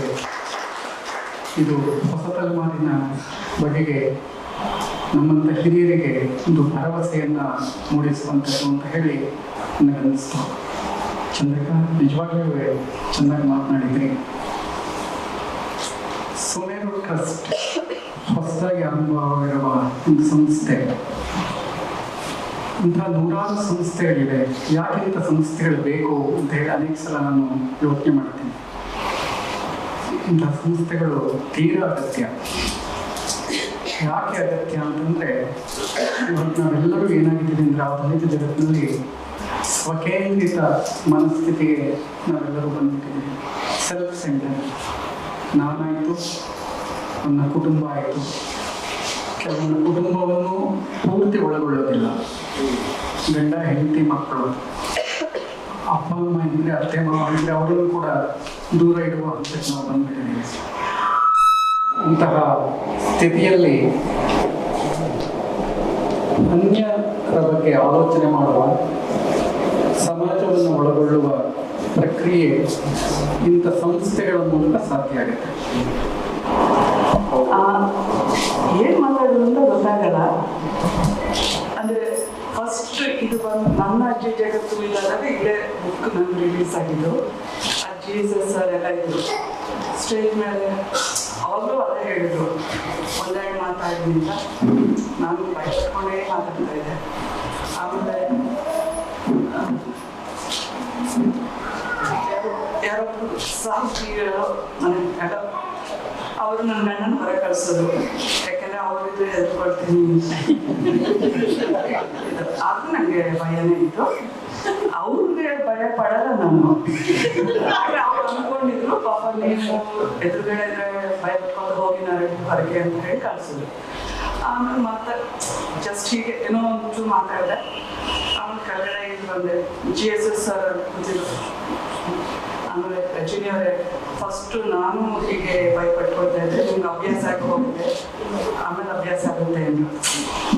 ಹೊಸ ತಲೆಮಾರಿನ ಬಗೆಗೆ ನಮ್ಮಂಥ ಹಿರಿಯರಿಗೆ ಒಂದು ಭರವಸೆಯನ್ನು ಮೂಡಿಸುವಂಥದ್ದು ಅಂತ ಹೇಳಿ ನನಗನ್ನಿಸ್ತು ಚಂದ್ರಿಕಾ, ನಿಜವಾಗ್ಲೂ ಚೆನ್ನಾಗಿ ಮಾತನಾಡಿದ್ರಿ. ಸುಮೇರು ಟ್ರಸ್ಟ್. ಒಂದು ಸಂಸ್ಥೆ. ಇಂಥ ನೂರಾರು ಸಂಸ್ಥೆಗಳಿವೆ. ಯಾಕೆ ಇಂಥ ಸಂಸ್ಥೆಗಳು ಬೇಕು ಅಂತ ಹೇಳಿ ಅನೇಕ ಸಲ ನಾನು ಯೋಚನೆ ಮಾಡ್ತೀನಿ. ಇಂಥ ಸಂಸ್ಥೆಗಳು ತೀರಾ ಅಗತ್ಯ. ಯಾಕೆ ಅಗತ್ಯ ಅಂತಂದ್ರೆ, ಇವತ್ತು ನಾವೆಲ್ಲರೂ ಏನಾಗಿದ್ದೀವಿ ಅಂದ್ರೆ ದಲಿತ ಜಗತ್ತಿನಲ್ಲಿ ಸ್ವಕೇಂದ್ರಿತ ಮನಸ್ಥಿತಿಗೆ ನಾವೆಲ್ಲರೂ ಬಂದ್ಬಿಟ್ಟಿದ್ದೀವಿ. ಸೆಲ್ಫ್ ಸೆಂಟರ್ ನಾನಾಯಿತು, ನನ್ನ ಕುಟುಂಬ ಆಯಿತು. ಕೆಲವೊಂದು ಕುಟುಂಬವನ್ನು ಪೂರ್ತಿ ಒಳಗೊಳ್ಳೋದಿಲ್ಲ ಗಂಡ, ಹೆಂಡತಿ, ಮಕ್ಕಳು. ಅಪ್ಪ, ಅಮ್ಮ ಇದ್ರೆ ಅತ್ತೆ, ಮಾವ ಇದ್ರೆ ಅವರನ್ನು ಕೂಡ ದೂರ ಇಡುವ ಹಂತಕ್ಕೆ ನಾವು ಇಂತಹ ಸ್ಥಿತಿಯಲ್ಲಿ ಅನ್ಯರ ಬಗ್ಗೆ ಆಲೋಚನೆ ಮಾಡುವ, ಸಮಾಜವನ್ನು ಒಳಗೊಳ್ಳುವ ಪ್ರಕ್ರಿಯೆ ಇಂಥ ಸಂಸ್ಥೆಗಳ ಮೂಲಕ ಸಾಧ್ಯ ಆಗುತ್ತೆ. ಅಂತ ಗೊತ್ತಾಗಲ್ಲ. ಅಂದ್ರೆ ಫಸ್ಟ್ ಇದು ಬಂದು ನನ್ನ ಅಜ್ಜಿ ಜಗತ್ತು ಇಲ್ಲದಾಗ ಇಲ್ಲೇ ಬುಕ್ ನಂಗೆ ರಿಲೀಸ್ ಆಗಿದ್ದು. ಅಜ್ಜಿ ಸರ್ ಎಲ್ಲ ಇದ್ರು. ಸ್ಟೇಜ್ ಮೇಲೆ ಅವರು ಅದೇ ಹೇಳಿದ್ರು. ಒಳ್ಳೆ ಮಾತಾಡಿದ್ರಿಂದ ನಾನು ಬಯಸ್ಕೊಂಡೇ ಮಾತಾಡ್ತಾ ಇದ್ದೆ. ಆಮೇಲೆ, ಯಾರೋ ಸಾಹಿತಿಗಳು ಅವರು ನನ್ನ ಗಂಡನ ಹೊರ ಕಳ್ಸೋದು ಅವರಿದ್ರೆ ಹೆದರ್ಕೊಳ್ತೀನಿ ಅದು ನನಗೆ ಭಯನೇ ಇತ್ತು. ಅವ್ರಿಗೆ ಭಯ ಪಡಲ್ಲ ನಾನು. ಆದ್ರೆ ಅವ್ರು ಅನ್ಕೊಂಡಿದ್ರು, ಪಾಪ ನೀವು ಎದುರುಗಡೆ ಭಯ ಪಡ್ಕೊಂಡು ಹೋಗಿ ನಾನು ಹೊರಗೆ ಅಂತ ಹೇಳಿ ಕಳ್ಸಿದ್ರು. ಆಮೇಲೆ ಮತ್ತೆ ಜಸ್ಟ್ ಹೀಗೆ ಏನೋ ಒಂಚೂರು ಮಾತಾಡಿದೆ. ಆಮೇಲೆ ಕೆಳಗಡೆ ಇಲ್ಲಿ ಬಂದೆ. ಜಿ ಎಸ್ ಎಸ್ ಸರ್ ಕೂತಿದ್ರು. ಆಮೇಲೆ ರಜನಿ ಅವರೇ ಫಸ್ಟ್ ನಾನು ಹೀಗೆ ಭಯ ಇದ್ದೆ. ನಿಮ್ಗೆ ಅಭ್ಯಾಸ ಆಗಿ ಹೋಗಿದೆ? ಆಮೇಲೆ ಅಭ್ಯಾಸ ಆಗುತ್ತೆ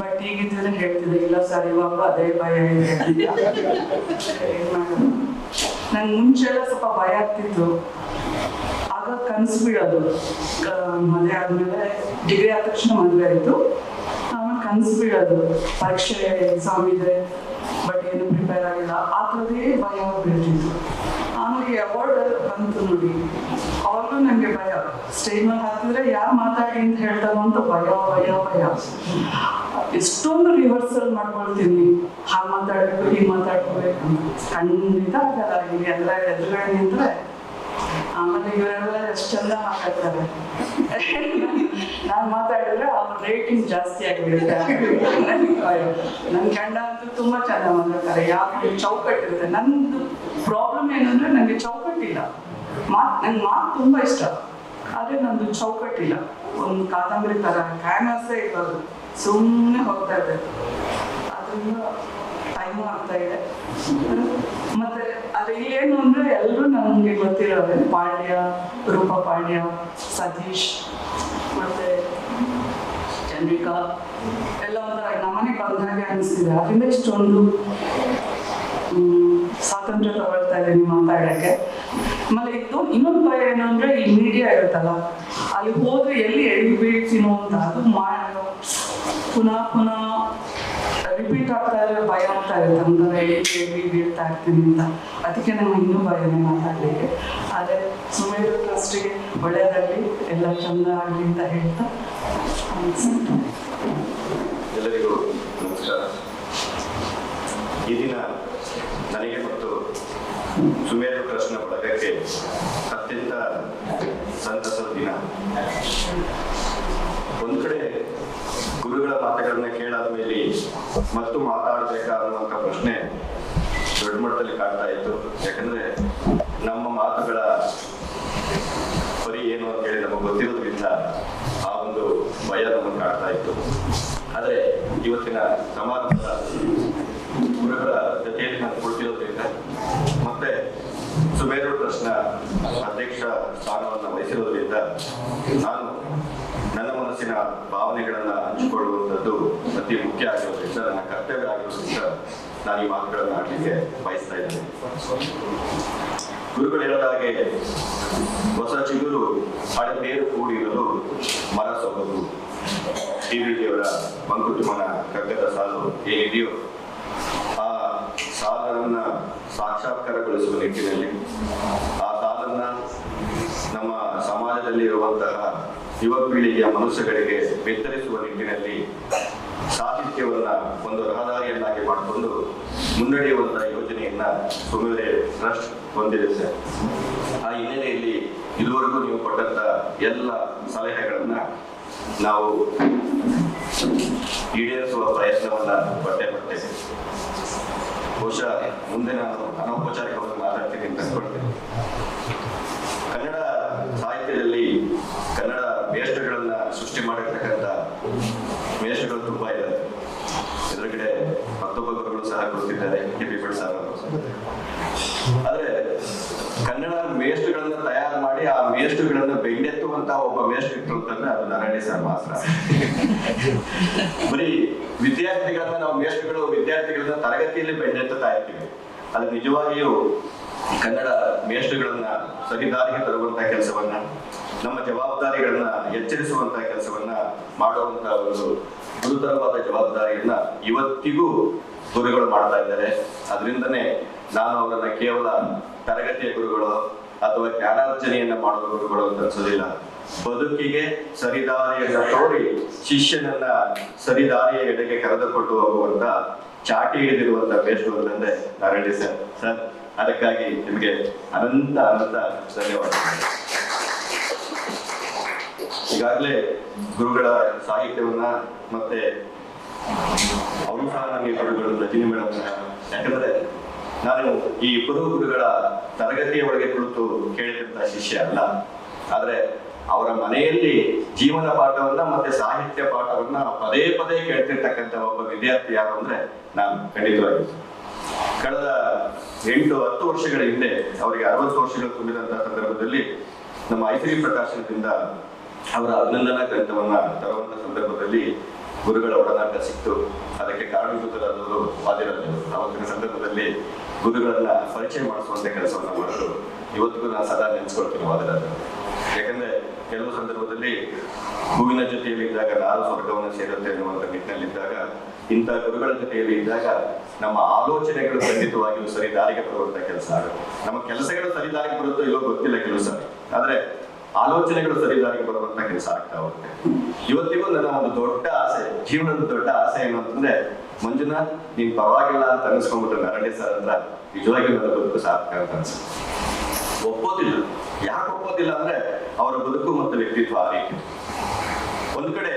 ಬಟ್ ಈಗಿದ್ರೆ ಹೇಳ್ತಿದ್ದೆ ಇಲ್ಲ ಸರ್ ಇವಾಗ ಅದೇ ಭಯ ನಂಗೆ ಮುಂಚೆ ಎಲ್ಲ ಸ್ವಲ್ಪ ಭಯ ಆಗ್ತಿತ್ತು. ಆಗ ಕನಸು ಬಿಡೋದು ಮದುವೆ ಆದ್ಮೇಲೆ ಡಿಗ್ರಿ ಆದ ತಕ್ಷಣ ಮದುವೆ ಆಯಿತು. ಆಮೇಲೆ ಕನಸು ಬಿಡೋದು ಪರೀಕ್ಷೆ ಎಕ್ಸಾಮ್ ಇದೆ ಬಟ್ ಏನು ಪ್ರಿಪೇರ್ ಆಗಿಲ್ಲ. ಆ ಥರದೇ ಭಯ ಬೀಳ್ತಿತ್ತು ಅವಾರ್ಡ್ ಬಂತು ನೋಡಿ ಅವಾಗಲೂ ನನಗೆ ಭಯ. ಸ್ಟೇಜ್ ಮೇಲೆ ಹಾಕಿದ್ರೆ ಯಾರು ಮಾತಾಡಿ ಅಂತ ಹೇಳ್ತಾರೋ ಅಂತ ಭಯ ಭಯ ಭಯ. ಎಷ್ಟೊಂದು ರಿಹರ್ಸಲ್ ಮಾಡ್ಕೊಳ್ತೀನಿ. ಹಾಗೆ ಮಾತಾಡ್ಬೇಕು, ಹೀಗೆ ಮಾತಾಡ್ಕೋಬೇಕು ಖಂಡಿತ ಆಗಲ್ಲ ಈಗ ಎಲ್ಲ ಎದುರುಗಡೆ ನಿಂತ್ರೆ ಆಮೇಲೆ ಇವರೆಲ್ಲ ಎಷ್ಟು ಚಂದ ಮಾತಾಡ್ತಾರೆ. ನಾನು ಮಾತಾಡಿದ್ರೆ ಅವ್ರ ರೇಟಿಂಗ್ ಜಾಸ್ತಿ ಆಗಿಬಿಡುತ್ತೆ. ನನ್ನ ಗಂಡ ಅಂತೂ ತುಂಬಾ ಚಂದ ಮಾತಾಡ್ತಾರೆ. ಯಾವ ಚೌಕಟ್ಟಿರುತ್ತೆ. ನಂದು ಪ್ರಾಬ್ಲಮ್ ಏನಂದ್ರೆ ನನಗೆ ಚೌಕಟ್ಟಿಲ್ಲ. ಮಾತು, ನಂಗೆ ಮಾತು ತುಂಬಾ ಇಷ್ಟ. ಆದ್ರೆ ನಂದು ಚೌಕಟ್ಟಿಲ್ಲ. ಒಂದು ಕಾದಂಬರಿ ತರ ಕ್ಯಾನ್ವಸ್ಸೇ ಇರೋದು. ಸುಮ್ಮನೆ ಹೋಗ್ತಾ ಇದೆ ಅದರಿಂದ ಟೈಮು ಆಗ್ತಾ ಇದೆ. ಅದು ಏನು ಅಂದ್ರೆ ಎಲ್ಲರೂ ನಮಗೆ ಗೊತ್ತಿರೋದೆ. ಪಾಂಡ್ಯ ರೂಪ ಪಾಂಡ್ಯ ಸತೀಶ್, ಮತ್ತೆ ಚಂದ್ರಿಕಾ. ಎಲ್ಲ ಒಂಥರ ನಮ್ಮನೆ ಬಂದಾಗೆ ಅನಿಸ್ತಿದೆ. ಅದರಿಂದ ಇಷ್ಟೊಂದು ಸ್ವಾತಂತ್ರ್ಯ ತಗೊಳ್ತಾ ಇದ್ದೀನಿ ಮಾತಾಡಕ್ಕೆ. ಆಮೇಲೆ ಇದು ಇನ್ನೊಂದು ಭಯ ಏನು ಅಂದ್ರೆ ಈ ಮೀಡಿಯಾ ಇರುತ್ತಲ್ಲ, ಅಲ್ಲಿ ಹೋದ್ರೆ ಎಲ್ಲಿ ಎಳಿ ಬೀಳ್ತೀನೋ ಅಂತ, ಅದು ಪುನಃ ಪುನಃ ರಿಪೀಟ್ ಆಗ್ತಾ ಇದ್ರೆ ಭಯ ಆಗ್ತಾ ಇದೆ ಒಂಥರ ಹೇಳಿ ಬೀಳ್ತಾ ಇರ್ತೀನಿ ಅಂತ. ಅದಕ್ಕೆ ನಂಗೆ ಇನ್ನೂ ಭಯನೇ ಮಾತಾಡಲಿಕ್ಕೆ. ಆದರೆ ಸುಮೇರು ಟ್ರಸ್ಟಿಗೆ ಒಳ್ಳೆಯದಾಗಲಿ ಎಲ್ಲ ಚಂದ ಆಗಲಿ ಅಂತ ಹೇಳ್ತಾ ಎಲ್ಲರಿಗೂ ನಮಸ್ಕಾರ. ಈ ದಿನ ನನಗೆ ಮತ್ತು ಸುಮೇರು ಟ್ರಸ್ಟ್ನ ಬಳಗಕ್ಕೆ ಅತ್ಯಂತ ಸಂತಸದ ದಿನ. ಒಂದು ಗುರುಗಳ ಮಾತುಗಳನ್ನ ಕೇಳಾದ ಮೇಲೆ ಮತ್ತು ಮಾತಾಡಬೇಕಾ ಅನ್ನುವಂತ ಪ್ರಶ್ನೆ ದೊಡ್ಡ ಮಟ್ಟದಲ್ಲಿ ಕಾಡ್ತಾ ಇತ್ತು. ಯಾಕಂದ್ರೆ ನಮ್ಮ ಮಾತುಗಳ ಪರಿ ಏನು ಅಂತ ಹೇಳಿ ನಮಗೆ ಗೊತ್ತಿರೋದ್ರಿಂದ ಆ ಒಂದು ಭಯ ನಮಗೆ ಕಾಡ್ತಾ ಇತ್ತು. ಆದ್ರೆ ಇವತ್ತಿನ ಸಮಾರಂಭದ ಗುರುಗಳ ಜೊತೆಯಲ್ಲಿ ನಾನು ಕೊಡ್ತಿರೋದ್ರಿಂದ ಮತ್ತೆ ಸುಮೇರು ಟ್ರಸ್ಟ್ನ ಅಧ್ಯಕ್ಷ ಸ್ಥಾನವನ್ನು ವಹಿಸಿರೋದ್ರಿಂದ ಮನಸ್ಸಿನ ಭಾವನೆಗಳನ್ನು ಹಂಚಿಕೊಳ್ಳುವಂಥದ್ದು ಅತಿ ಮುಖ್ಯ ಆಗಿರೋದ್ರಿಂದ ನನ್ನ ಕರ್ತವ್ಯ ಆಗಿರೋದ್ರಿಂದ ನಾನು ಈ ಮಾತುಗಳನ್ನು ಆಡಲಿಕ್ಕೆ ಬಯಸ್ತಾ ಇದ್ದೇನೆ. ಗುರುಗಳು ಹೇಳಿದ ಹೊಸ ಚಿಗುರು ಹಳೆ ಬೇರು ಕೂಡಿರಲು ಮರ ಸೊಬಗು ದೇವರ ಮಂಕುತಿಮ್ಮನ ಕಗ್ಗದ ಸಾಲು ಏನಿದೆಯೋ ಆ ಸಾಲನ್ನ ಸಾಕ್ಷಾತ್ಕಾರಗೊಳಿಸುವ ನಿಟ್ಟಿನಲ್ಲಿ ಆ ಸಾಲನ್ನ ನಮ್ಮ ಸಮಾಜದಲ್ಲಿ ಇರುವಂತಹ ಯುವ ಪೀಳಿಗೆಯ ಮನಸ್ಸುಗಳಿಗೆ ಬೆತ್ತರಿಸುವ ನಿಟ್ಟಿನಲ್ಲಿ ಸಾಹಿತ್ಯವನ್ನ ಒಂದು ರಹದಾರಿಯನ್ನಾಗಿ ಮಾಡಿಕೊಂಡು ಮುನ್ನಡೆಯುವಂತಹ ಯೋಜನೆಯನ್ನ ಸುಮೇರೆ ಟ್ರಸ್ಟ್ ಹೊಂದಿದೆ ಸರ್ ಆ ಹಿನ್ನೆಲೆಯಲ್ಲಿ ಇದುವರೆಗೂ ನೀವು ಕೊಟ್ಟಂತ ಎಲ್ಲ ಸಲಹೆಗಳನ್ನ ನಾವು ಈಡೇರಿಸುವ ಪ್ರಯತ್ನವನ್ನ ಪಟ್ಟೆ ಪಟ್ಟೆ. ಬಹುಶಃ ಮುಂದೆ ನಾನು ಅನೌಪಚಾರಿಕವಾಗಿ ಮಾತಾಡ್ತೀನಿ ಅಂತ ಅನ್ಕೊಳ್ತೀನಿ ಕನ್ನಡ ಸಾಹಿತ್ಯದಲ್ಲಿ ಕನ್ನಡ ಮೇಷ್ಟ್ರುಗಳನ್ನ ಸೃಷ್ಟಿ ಮಾಡಿರ್ತಕ್ಕಂಥ ಮೇಷ್ಟ್ರುಗಳು ತುಂಬಾ ಇದ್ದಾರೆ ಎದುರುಗಡೆ ಮತ್ತೊಬ್ಬ ಗುರುಗಳು ಸಹ ಕೂತಿದ್ದಾರೆ ಕೆ ಪಿ ಭಟ್ ಸರ್ ಅವರು. ಆದ್ರೆ ಕನ್ನಡ ಮೇಷ್ಟ್ರುಗಳನ್ನ ತಯಾರು ಮಾಡಿ ಆ ಮೇಷ್ಟ್ರುಗಳನ್ನ ಬೆಂಡೆತ್ತುವಂತ ಒಬ್ಬ ವೇಸ್ಟ್ ಇಟ್ರು ಅಂತಂದ್ರೆ ಅದು ನರಳಿ ಸರ್ ಮಾತ್ರ. ಬರೀ ವಿದ್ಯಾರ್ಥಿಗಳನ್ನ ನಾವು ಮೇಷ್ಟ್ರುಗಳು, ವಿದ್ಯಾರ್ಥಿಗಳನ್ನ ತರಗತಿಯಲ್ಲಿ ಬೆಂಡೆತ್ತುತ್ತಾ ಇರ್ತೀವಿ. ಅದು ನಿಜವಾಗಿಯೂ ಕನ್ನಡ ಮೇಷ್ಟ್ರುಗಳನ್ನ ಸರಿದಾರಿಗೆ ತರುವಂತಹ ಕೆಲಸವನ್ನ, ನಮ್ಮ ಜವಾಬ್ದಾರಿಗಳನ್ನ ಎಚ್ಚರಿಸುವಂತಹ ಕೆಲಸವನ್ನ ಮಾಡುವಂತಹ ಒಂದು ಗುರುತರವಾದ ಜವಾಬ್ದಾರಿಯನ್ನ ಇವತ್ತಿಗೂ ಗುರುಗಳು ಮಾಡ್ತಾ ಇದ್ದಾರೆ. ಅದರಿಂದನೇ ನಾನು ಅವರನ್ನ ಕೇವಲ ತರಗತಿಯ ಗುರುಗಳು ಅಥವಾ ಜ್ಞಾನಾರ್ಜನೆಯನ್ನ ಮಾಡುವ ಗುರುಗಳು ಅಂತ ಅನ್ಸೋದಿಲ್ಲ. ಬದುಕಿಗೆ ಸರಿದಾರಿಯನ್ನ ತೋರಿ ಶಿಷ್ಯನನ್ನ ಸರಿದಾರಿಯ ಎಡೆಗೆ ಕರೆದುಕೊಂಡು ಹೋಗುವಂತ ಚಾಟಿ ಹಿಡಿದಿರುವಂತ ಅಂತಂದ್ರೆ ನಾರಾಯಣ ಸರ್. ಸರ್, ಅದಕ್ಕಾಗಿ ನಿಮಗೆ ಅನಂತ ಅನಂತ ಧನ್ಯವಾದಗಳು. ಈಗಾಗಲೇ ಗುರುಗಳ ಸಾಹಿತ್ಯವನ್ನ ಮತ್ತೆ ಅವರು ಸಹ ನನಗೆ ಗುರುಗಳು ರಜನಿ ಮೇಡಮ್ ಯಾಕಂದ್ರೆ ನಾನು ಈ ಇಬ್ಬರು ಗುರುಗಳ ತರಗತಿಯ ಒಳಗೆ ಕುಳಿತು ಕೇಳಿದಂತ ಶಿಷ್ಯ ಅಲ್ಲ. ಆದ್ರೆ ಅವರ ಮನೆಯಲ್ಲಿ ಜೀವನ ಪಾಠವನ್ನ ಮತ್ತೆ ಸಾಹಿತ್ಯ ಪಾಠವನ್ನ ಪದೇ ಪದೇ ಕೇಳ್ತಿರ್ತಕ್ಕಂಥ ಒಬ್ಬ ವಿದ್ಯಾರ್ಥಿ ಯಾರು ಅಂದ್ರೆ ನಾನು ಖಂಡಿತವಾಗಿ. ಕಳೆದ ಎಂಟು ಹತ್ತು ವರ್ಷಗಳ ಹಿಂದೆ ಅವರಿಗೆ ಅರವತ್ತು ವರ್ಷಗಳು ತುಂಬಿದಂತಹ ಸಂದರ್ಭದಲ್ಲಿ ನಮ್ಮ ಐಸಿರಿ ಪ್ರಕಾಶನದಿಂದ ಅವರ ಅಭಿನಂದನಾ ಗ್ರಂಥವನ್ನ ತರುವಂತ ಸಂದರ್ಭದಲ್ಲಿ ಗುರುಗಳ ಒಡನಾಟ ಸಿಕ್ತು. ಅದಕ್ಕೆ ಕಾರಣೀಭೂತರಾದವರು ವಾದಿರಾಜರು ಅವತ್ತಿನ ಸಂದರ್ಭದಲ್ಲಿ ಗುರುಗಳನ್ನ ಪರಿಚಯ ಮಾಡಿಸುವಂತ ಕೆಲಸವನ್ನ ಮಾಡಿದ್ರು. ಇವತ್ತಿಗೂ ನಾನು ಸದಾ ನೆನೆಸ್ಕೊಳ್ತೀನಿ ವಾದಿರಾಜರು ಯಾಕಂದ್ರೆ ಕೆಲವು ಸಂದರ್ಭದಲ್ಲಿ ಹೂವಿನ ಜೊತೆಯಲ್ಲಿ ಇದ್ದಾಗ ನಾರು ಸ್ವರ್ಗವನ್ನು ಸೇರುತ್ತೆ ಅನ್ನುವಂಥ ನಿಟ್ಟಿನಲ್ಲಿದ್ದಾಗ ಇಂಥ ಗುರುಗಳ ಜೊತೆಯಲ್ಲಿ ಇದ್ದಾಗ ನಮ್ಮ ಆಲೋಚನೆಗಳು ಖಂಡಿತವಾಗಿಯೂ ಸರಿ ದಾರಿಗೆ ಬರುವಂತ ಕೆಲಸ ಆಗುತ್ತೆ. ನಮ್ಮ ಕೆಲಸಗಳು ಸರಿ ಬರುತ್ತೋ ಇಲ್ಲೋ ಗೊತ್ತಿಲ್ಲ ಕೆಲವು ಸಾರಿ. ಆದ್ರೆ ಆಲೋಚನೆಗಳು ಸರಿ ದಾರಿಗೆ ಬರುವಂತ ಕೆಲಸ ಆಗ್ತಾ ಹೋಗುತ್ತೆ. ಇವತ್ತಿಗೂ ನನ್ನ ಒಂದು ದೊಡ್ಡ ಆಸೆ, ಜೀವನದ ದೊಡ್ಡ ಆಸೆ ಏನು ಅಂತಂದ್ರೆ, ಮಂಜುನಾಥ್, ನೀನ್ ಪರವಾಗಿಲ್ಲ ಅಂತ ಅನ್ನಿಸ್ಕೊಂಡ್ಬಿಟ್ಟು ನರಳಿ ಸರ್ ಹತ್ರ ನಿಜವಾಗಿಯೂ ನನ್ನ ಬದುಕು ಸಾರ್ಥಕ ಅಂತ ಅನ್ಸುತ್ತೆ. ಒಪ್ಪೋದಿಲ್ಲ. ಯಾಕೆ ಒಪ್ಪೋದಿಲ್ಲ ಅಂದ್ರೆ ಅವರ ಬದುಕು ಮತ್ತು ವ್ಯಕ್ತಿತ್ವ ಆ ರೀತಿ. ಒಂದ್ ಕಡೆ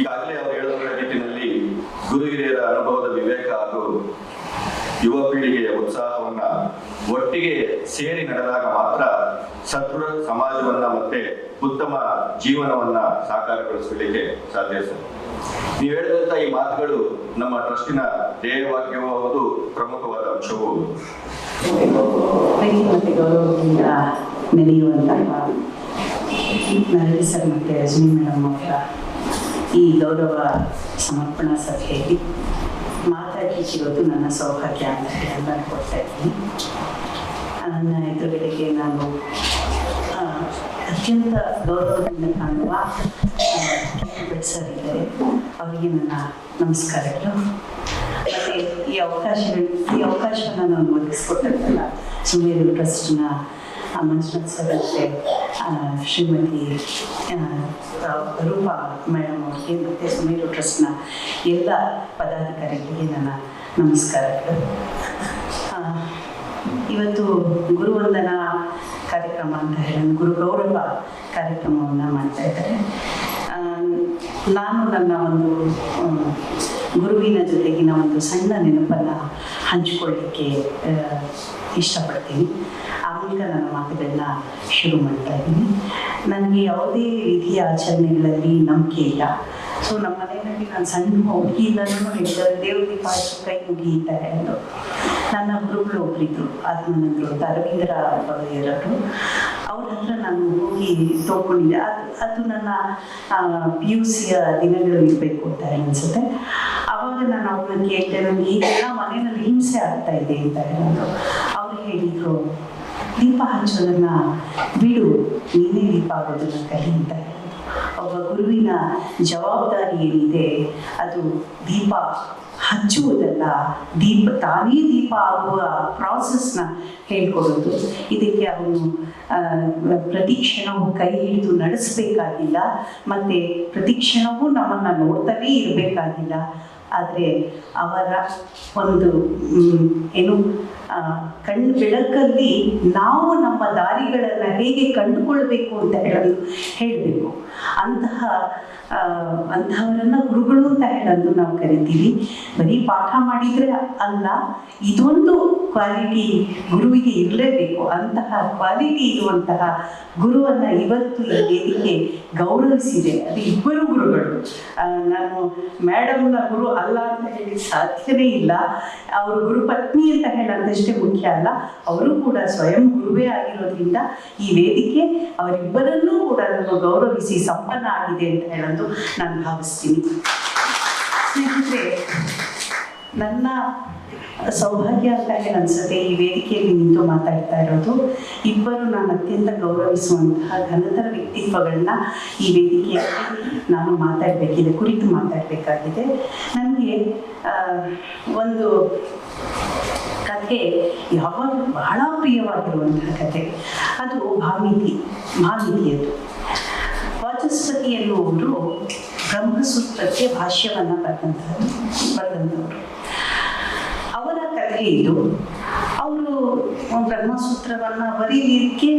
ಈಗಾಗಲೇ ಅವರು ಹೇಳುವ ನಿಟ್ಟಿನಲ್ಲಿ ಗುರು ಹಿರಿಯರ ಅನುಭವದ ವಿವೇಕ ಹಾಗೂ ಯುವ ಪೀಳಿಗೆಯ ಉತ್ಸಾಹವನ್ನ ಒಟ್ಟಿಗೆ ಸೇರಿ ನಡೆದಾಗ ಮಾತ್ರ ಸದೃಢ ಸಮಾಜವನ್ನ ಮತ್ತೆ ಉತ್ತಮ ಜೀವನವನ್ನ ಸಾಕಾರಗೊಳಿಸಲಿಕ್ಕೆ ಸಾಧ್ಯ ಸರ್. ನೀವು ಹೇಳಿದಂತ ಈ ಮಾತುಗಳು ನಮ್ಮ ಟ್ರಸ್ಟಿನ ಧ್ಯೇಯವಾಕ್ಯವೂ ಹೌದು, ಪ್ರಮುಖವಾದ ಅಂಶವೂ ಹೌದು. ಈ ಗೌರವ ಸಮರ್ಪಣಾ ಸಭೆಯಲ್ಲಿ ಮಾತಾಡಲಿಕ್ಕಿರೋದು ನನ್ನ ಸೌಭಾಗ್ಯ ಅಂತ ನಾನು ಕೊಡ್ತಾ ಇದ್ದೀನಿ ನನ್ನ ಎದುರುಗಡೆಗೆ ನಾನು ಅತ್ಯಂತ ಗೌರವದಿಂದ ಕಾಣುವ ಸರ್ ಇದ್ದಾರೆ ಅವರಿಗೆ ನನ್ನ ನಮಸ್ಕಾರಗಳು ಮತ್ತೆ ಈ ಅವಕಾಶ ಈ ಅವಕಾಶವನ್ನು ನಾನು ಒದಗಿಸ್ಕೊಟ್ಟಿರ್ತಲ್ಲ ಸುಮೇರು ಟ್ರಸ್ಟ್ನ ಮಂಜುನಾಥ್ ಸರ್ ಮತ್ತೆ ಶ್ರೀಮತಿ ಆ, ರೂಪಾ ಮೇಡಮ್ ಅವರಿಗೆ ಮತ್ತು ಸುಮೇರು ಟ್ರಸ್ಟ್ನ ಎಲ್ಲ ಪದಾಧಿಕಾರಿಗಳಿಗೆ ನನ್ನ ನಮಸ್ಕಾರಗಳು ಇವತ್ತು ಗುರುವಂದನಾ ಕಾರ್ಯಕ್ರಮ ಅಂತ ಹೇಳಿ ಗುರು ಗೌರವ ಕಾರ್ಯಕ್ರಮವನ್ನು ಮಾಡ್ತಾ ಇದ್ದಾರೆ. ನಾನು ನನ್ನ ಒಂದು ಗುರುವಿನ ಜೊತೆಗಿನ ಒಂದು ಸಣ್ಣ ನೆನಪನ್ನು ಹಂಚಿಕೊಳ್ಳಿಕ್ಕೆ ಇಷ್ಟಪಡ್ತೀನಿ. ಮೂಲಕ ನನ್ನ ಮಾತುಗಳನ್ನ ಶುರು ಮಾಡ್ತಾ ಇದ್ದೀನಿ. ನನಗೆ ಯಾವುದೇ ರೀತಿಯ ಆಚರಣೆಗಳಲ್ಲಿ ನಂಬಿಕೆ ಇಲ್ಲ. ಸೊ ನಮ್ಮ ಮನೆಯಲ್ಲಿ ನಾನು ಸಣ್ಣ ಹುಡುಗಿ ನಾನು ಹೇಳ್ತಾರೆ ದೇವ್ರಿಗೆ ಪಾಠ ಕೈ ಮುಗಿಯುತ್ತಾರೆ ಅಂದು ನನ್ನ ಗುರುಗಳು ಒಬ್ಬರಿದ್ರು ಆತ್ಮನಂದರು, ಅರವಿಂದರ ಒಡೆಯರರು ಅವ್ರ ಹತ್ರ ನಾನು ಹೋಗಿ ತಗೊಂಡಿದ್ದೆ ಅದು ಅದು ನನ್ನ ಪಿ ಯು ಸಿಯ ದಿನಗಳು ಇರಬೇಕು ಅಂತ ಅನಿಸುತ್ತೆ. ಅವಾಗ ನಾನು ಅವ್ರನ್ನ ಕೇಳ್ತೇನೆ ನನಗೆ ಈಗೆಲ್ಲ ಮನೆಯಲ್ಲಿ ಹಿಂಸೆ ಆಗ್ತಾ ಇದೆ, ಅಂತ ಹೇಳೋದು ಅವ್ರು ಹೇಳಿದ್ರು ದೀಪ ಹಚ್ಚೋದನ್ನ ಬಿಡು, ನೀನೇ ದೀಪ ಆಗೋದನ್ನ ಕಲಿ ಅಂತ ಒಬ್ಬ ಗುರುವಿನ ಜವಾಬ್ದಾರಿ ಏನಿದೆ, ಅದು ದೀಪ ಹಚ್ಚುವುದಲ್ಲ, ದೀಪ, ತಾನೇ ದೀಪ ಆಗುವ ಪ್ರಾಸೆಸ್ನ ಹೇಳ್ಕೊಡೋದು ಇದಕ್ಕೆ ಅವನು ಪ್ರತಿ ಕ್ಷಣವೂ ಕೈ ಹಿಡಿದು ನಡೆಸಬೇಕಾಗಿಲ್ಲ, ಮತ್ತು ಪ್ರತಿ ಕ್ಷಣವೂ ನಮ್ಮನ್ನು ನೋಡ್ತಾನೇ ಇರಬೇಕಾಗಿಲ್ಲ. ಆದರೆ ಅವರ ಒಂದು ಏನು ಕಣ್ಣು ಬೆಳಕಲ್ಲಿ ನಾವು ನಮ್ಮ ದಾರಿಗಳನ್ನು ಹೇಗೆ ಕಂಡುಕೊಳ್ಬೇಕು ಅಂತ ಹೇಳಲು ಹೇಳಬೇಕು. ಅಂತಹ ಅಂತಹವರನ್ನ ಗುರುಗಳು ಅಂತ ಹೇಳಲು ನಾವು ಕರಿತೀವಿ. ಬರೀ ಪಾಠ ಮಾಡಿದರೆ ಅಲ್ಲ, ಇದೊಂದು ಕ್ವಾಲಿಟಿ ಗುರುವಿಗೆ ಇರಲೇಬೇಕು. ಅಂತಹ ಕ್ವಾಲಿಟಿ ಇರುವಂತಹ ಗುರುವನ್ನ ಇವತ್ತು ಈ ವೇದಿಕೆ ಗೌರವಿಸಿದೆ. ಅದು ಇಬ್ಬರು ಗುರುಗಳು. ನಾನು ಮೇಡಮ್ನ ಗುರು ಅಲ್ಲ ಅಂತ ಹೇಳಿ ಸಾಧ್ಯವೇ ಇಲ್ಲ. ಅವರು ಗುರುಪತ್ನಿ ಅಂತ ಹೇಳೋದಷ್ಟೇ ಮುಖ್ಯ ಅಲ್ಲ, ಅವರು ಕೂಡ ಸ್ವಯಂ ಗುರುವೇ ಆಗಿರೋದ್ರಿಂದ ಈ ವೇದಿಕೆ ಅವರಿಬ್ಬರನ್ನೂ ಕೂಡ ನಾನು ಗೌರವಿಸಿ ಸಂಪನ್ನ ಆಗಿದೆ ಅಂತ ಹೇಳೋದು ನಾನು ಭಾವಿಸ್ತೀನಿ. ಸ್ನೇಹಿತರೆ, ನನ್ನ ಸೌಭಾಗ್ಯ ಅಂತ ಹೇಳಿ ಅನ್ಸುತ್ತೆ ಈ ವೇದಿಕೆಯಲ್ಲಿ ನಿಂತು ಮಾತಾಡ್ತಾ ಇರೋದು. ಇಬ್ಬರು ನಾನು ಅತ್ಯಂತ ಗೌರವಿಸುವಂತಹ ಘನತರ ವ್ಯಕ್ತಿತ್ವಗಳನ್ನ ಈ ವೇದಿಕೆಯಲ್ಲಿ ನಾನು ಮಾತಾಡಬೇಕಿದೆ, ಕುರಿತು ಮಾತಾಡಬೇಕಾಗಿದೆ. ನನಗೆ ಒಂದು ಕಥೆ ಯಾವಾಗ ಬಹಳ ಪ್ರಿಯವಾಗಿರುವಂತಹ ಕಥೆ ಅದು ಭಾಮಿತಿ ಭಾಮಿತಿಯದು ವಾಚಸ್ಪತಿ ಎನ್ನುವರು ಬ್ರಹ್ಮಸೂತ್ರಕ್ಕೆ ಭಾಷ್ಯವನ್ನು ಬರೆದಂತಹ ಬರೆದಂತವರು ಅವರ ಕಥೆ ಇದು. ಅವರು ಬ್ರಹ್ಮಸೂತ್ರವನ್ನು ಬರೀಲಿಕ್ಕೆ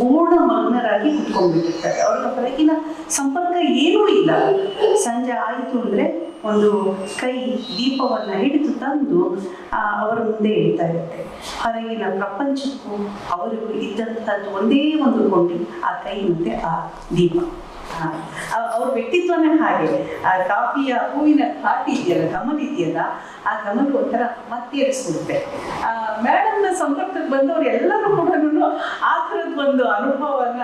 ಪೂರ್ಣ ಮಗ್ನರಾಗಿ ಕುತ್ಕೊಂಡ್ಬಿಟ್ಟಿರ್ತಾರೆ. ಅವ್ರ ಹೊರಗಿನ ಸಂಪರ್ಕ ಏನೂ ಇಲ್ಲ. ಸಂಜೆ ಆಯಿತು ಅಂದರೆ ಒಂದು ಕೈ ದೀಪವನ್ನು ಹಿಡಿದು ತಂದು ಅವರ ಮುಂದೆ ಇಡ್ತಾ ಇರುತ್ತೆ. ಹೊರಗಿನ ಪ್ರಪಂಚಕ್ಕೂ ಅವರು ಇದ್ದಂಥದ್ದು ಒಂದೇ ಒಂದು ಕೊಂಡಿ ಆ ಕೈ ಮುಂದೆ ಆ ದೀಪ. ಅವ್ರ ವ್ಯಕ್ತಿತ್ವನೇ ಹಾಗೆ. ಆ ಕಾಫಿಯ ಹೂವಿನ ಘಾಟಿ ಇದೆಯಲ್ಲ ಗಮನ ಇದೆಯಲ್ಲ ಆ ಗಮನಕ್ಕೆ ಒಂಥರ ಮತ್ತೇರಿಸ್ಬಿಡುತ್ತೆ ಮೇಡಮ್ನ ಸಂಪರ್ಕಕ್ಕೆ ಬಂದವರು ಎಲ್ಲರೂ ಕೂಡ ಆ ಥರದ ಒಂದು ಅನುಭವವನ್ನ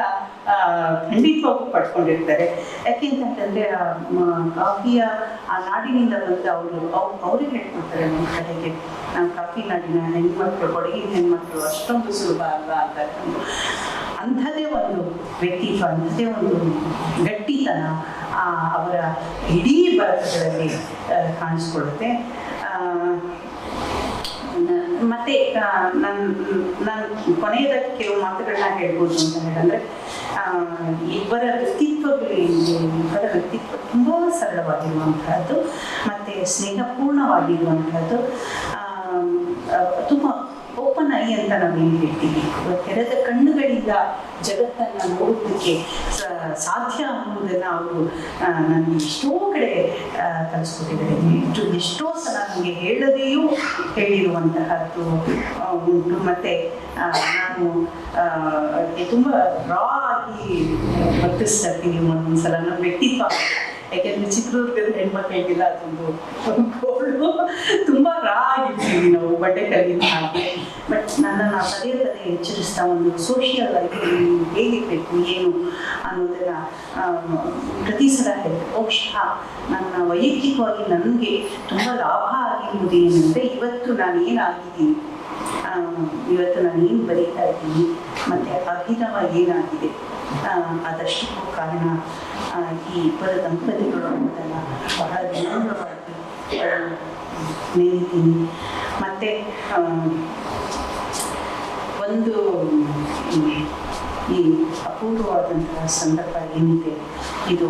ಆ, ಖಂಡಿತವಾಗೂ ಪಡ್ಕೊಂಡಿರ್ತಾರೆ. ಯಾಕೆಂತಂತಂದ್ರೆ ಆ, ಕಾಫಿಯ ಆ ನಾಡಿನಿಂದ ಬಂದ ಅವರು ಅವ್ರು ಅವರೇ ಹೇಳ್ಕೊಡ್ತಾರೆ ನಮ್ಮ ಕಡೆಗೆ. ನಾವು ಕಾಫಿ ನಾಡಿನ ಹೆಣ್ಮಕ್ಳು ಕೊಡಗಿನ ಹೆಣ್ಮಕ್ಳು ಅಷ್ಟೊಂದು ಸುಲಭ ಅಲ್ಲ ಅಂತ. ಅಂಥದ್ದೇ ಒಂದು ವ್ಯಕ್ತಿತ್ವ ಅಂಥದ್ದೇ ಒಂದು ಗಟ್ಟಿತನ ಆ, ಅವರ ಇಡೀ ಬರಹಗಳಲ್ಲಿ ಕಾಣಿಸ್ಕೊಳ್ಳುತ್ತೆ. ಮತ್ತೆ ನನ್ನ ನಾನು ಕೊನೆಯದಾಗಿ ಕೆಲವು ಮಾತುಗಳನ್ನ ಹೇಳ್ಬೋದು ಅಂತ ಹೇಳಿದ್ರೆ ಇಬ್ಬರ ವ್ಯಕ್ತಿತ್ವಗಳು ಇಬ್ಬರ ವ್ಯಕ್ತಿತ್ವ ತುಂಬ ಸರಳವಾಗಿರುವಂತಹದ್ದು ಮತ್ತೆ ಸ್ನೇಹಪೂರ್ಣವಾಗಿರುವಂತಹದ್ದು ತುಂಬ ಓಪನ್ ಐ ಅಂತ ನಾವೇನು ಹೇಳ್ತೀವಿ? ತೆರೆದ ಕಣ್ಣುಗಳಿಂದ ಜಗತ್ತನ್ನು ನೋಡೋದಕ್ಕೆ ಸಾಧ್ಯ ಅನ್ನೋದನ್ನ ಅವರು ನಾನು ಎಷ್ಟೋ ಕಡೆ ಕಲಿಸ್ಕೊಟ್ಟಿದ್ದಾರೆ ಎಷ್ಟು, ಎಷ್ಟೋ ಸಲ ನಮಗೆ ಹೇಳದೆಯೂ ಹೇಳಿರುವಂತಹದ್ದು ಉಂಟು. ಮತ್ತು ನಾನು ತುಂಬ ರಾ ಆಗಿ ವರ್ತಿಸ್ತಾ ಒಂದೊಂದ್ಸಲ ನಮ್ಮ ವ್ಯಕ್ತಿತ್ವ. ಯಾಕೆಂದ್ರೆ ಚಿತ್ರದುರ್ಗದ ಹೆಣ್ಮಕ್ಳಿಗೆಲ್ಲ ಅದೊಂದು ಗೋಳು ತುಂಬ ರಾ ಆಗಿರ್ತೀವಿ ನಾವು ಬಟ್ಟೆ ಕಲಿತ ಹಾಗೆ. ಬಟ್ ನನ್ನ ಪದೇ ಪದೇ ಎಚ್ಚರಿಸ್ತಾ ಒಂದು ಸೋಷಿಯಲ್ ಲೈಫಲ್ಲಿ ಹೇಗಿರಬೇಕು ಏನು ಅನ್ನೋದನ್ನ ಆ, ಪ್ರತಿ ಸಲ ಬಹುಶಃ ನನ್ನ ವೈಯಕ್ತಿಕವಾಗಿ ನನಗೆ ತುಂಬ ಲಾಭ ಆಗಿರುವುದು ಏನಂದರೆ ಇವತ್ತು ನಾನು ಏನಾಗಿದ್ದೀನಿ ಇವತ್ತು ನಾನು ಏನು ಬರೀತಾ ಇದ್ದೀನಿ? ಮತ್ತು ಅಭಿನವ ಏನಾಗಿದೆ? ಆ, ಅದಷ್ಟಕ್ಕೂ ಕಾರಣ ಈ ಇಬ್ಬರ ದಂಪತಿಗಳು ಅನ್ನೋದನ್ನು ಬಹಳ ವಿನಮ್ರವಾಗಿ ನೀಡಿದ್ದೀನಿ ಮತ್ತೆ ಒಂದು ಈ ಅಪೂರ್ವವಾದಂತಹ ಸಂದರ್ಭ ಏನಿದೆ? ಇದು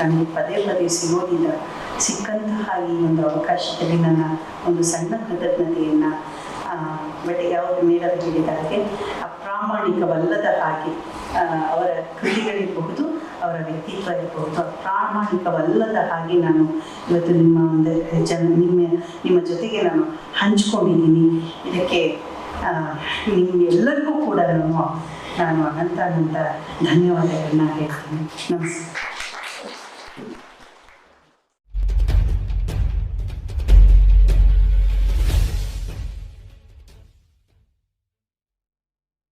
ನನಗೆ ಪದೇ ಪದೇ ಸಿಗೋದಿಲ್ಲ. ಸಿಕ್ಕಂತಹ ಈ ಒಂದು ಅವಕಾಶದಲ್ಲಿ ನನ್ನ ಒಂದು ಸಣ್ಣ ಕೃತಜ್ಞತೆಯನ್ನು ಬಟ್ ಯಾವಾಗ ಮೇಡಮ್ ಹೇಳಿದಾಗೆ ಅಪ್ರಾಮಾಣಿಕವಲ್ಲದ ಹಾಗೆ ಅವರ ಕೃತಿಗಳಿರಬಹುದು, ಅವರ ವ್ಯಕ್ತಿತ್ವ ಇರಬಹುದು. ಅಪ್ರಾಮಾಣಿಕವಲ್ಲದ ಹಾಗೆ ನಾನು ಇವತ್ತು ನಿಮ್ಮ ಒಂದು ಜನ, ನಿಮ್ಮ ನಿಮ್ಮ ಜೊತೆಗೆ ನಾನು ಹಂಚ್ಕೊಂಡಿದ್ದೀನಿ. ಇದಕ್ಕೆ ನಿಮ್ಮೆಲ್ಲರಿಗೂ ಕೂಡ ನಾನು ನಾನು ಅನಂತ ಅನಂತ ಧನ್ಯವಾದಗಳನ್ನ ಹೇಳ್ತೀನಿ. ನಮಸ್ಕಾರ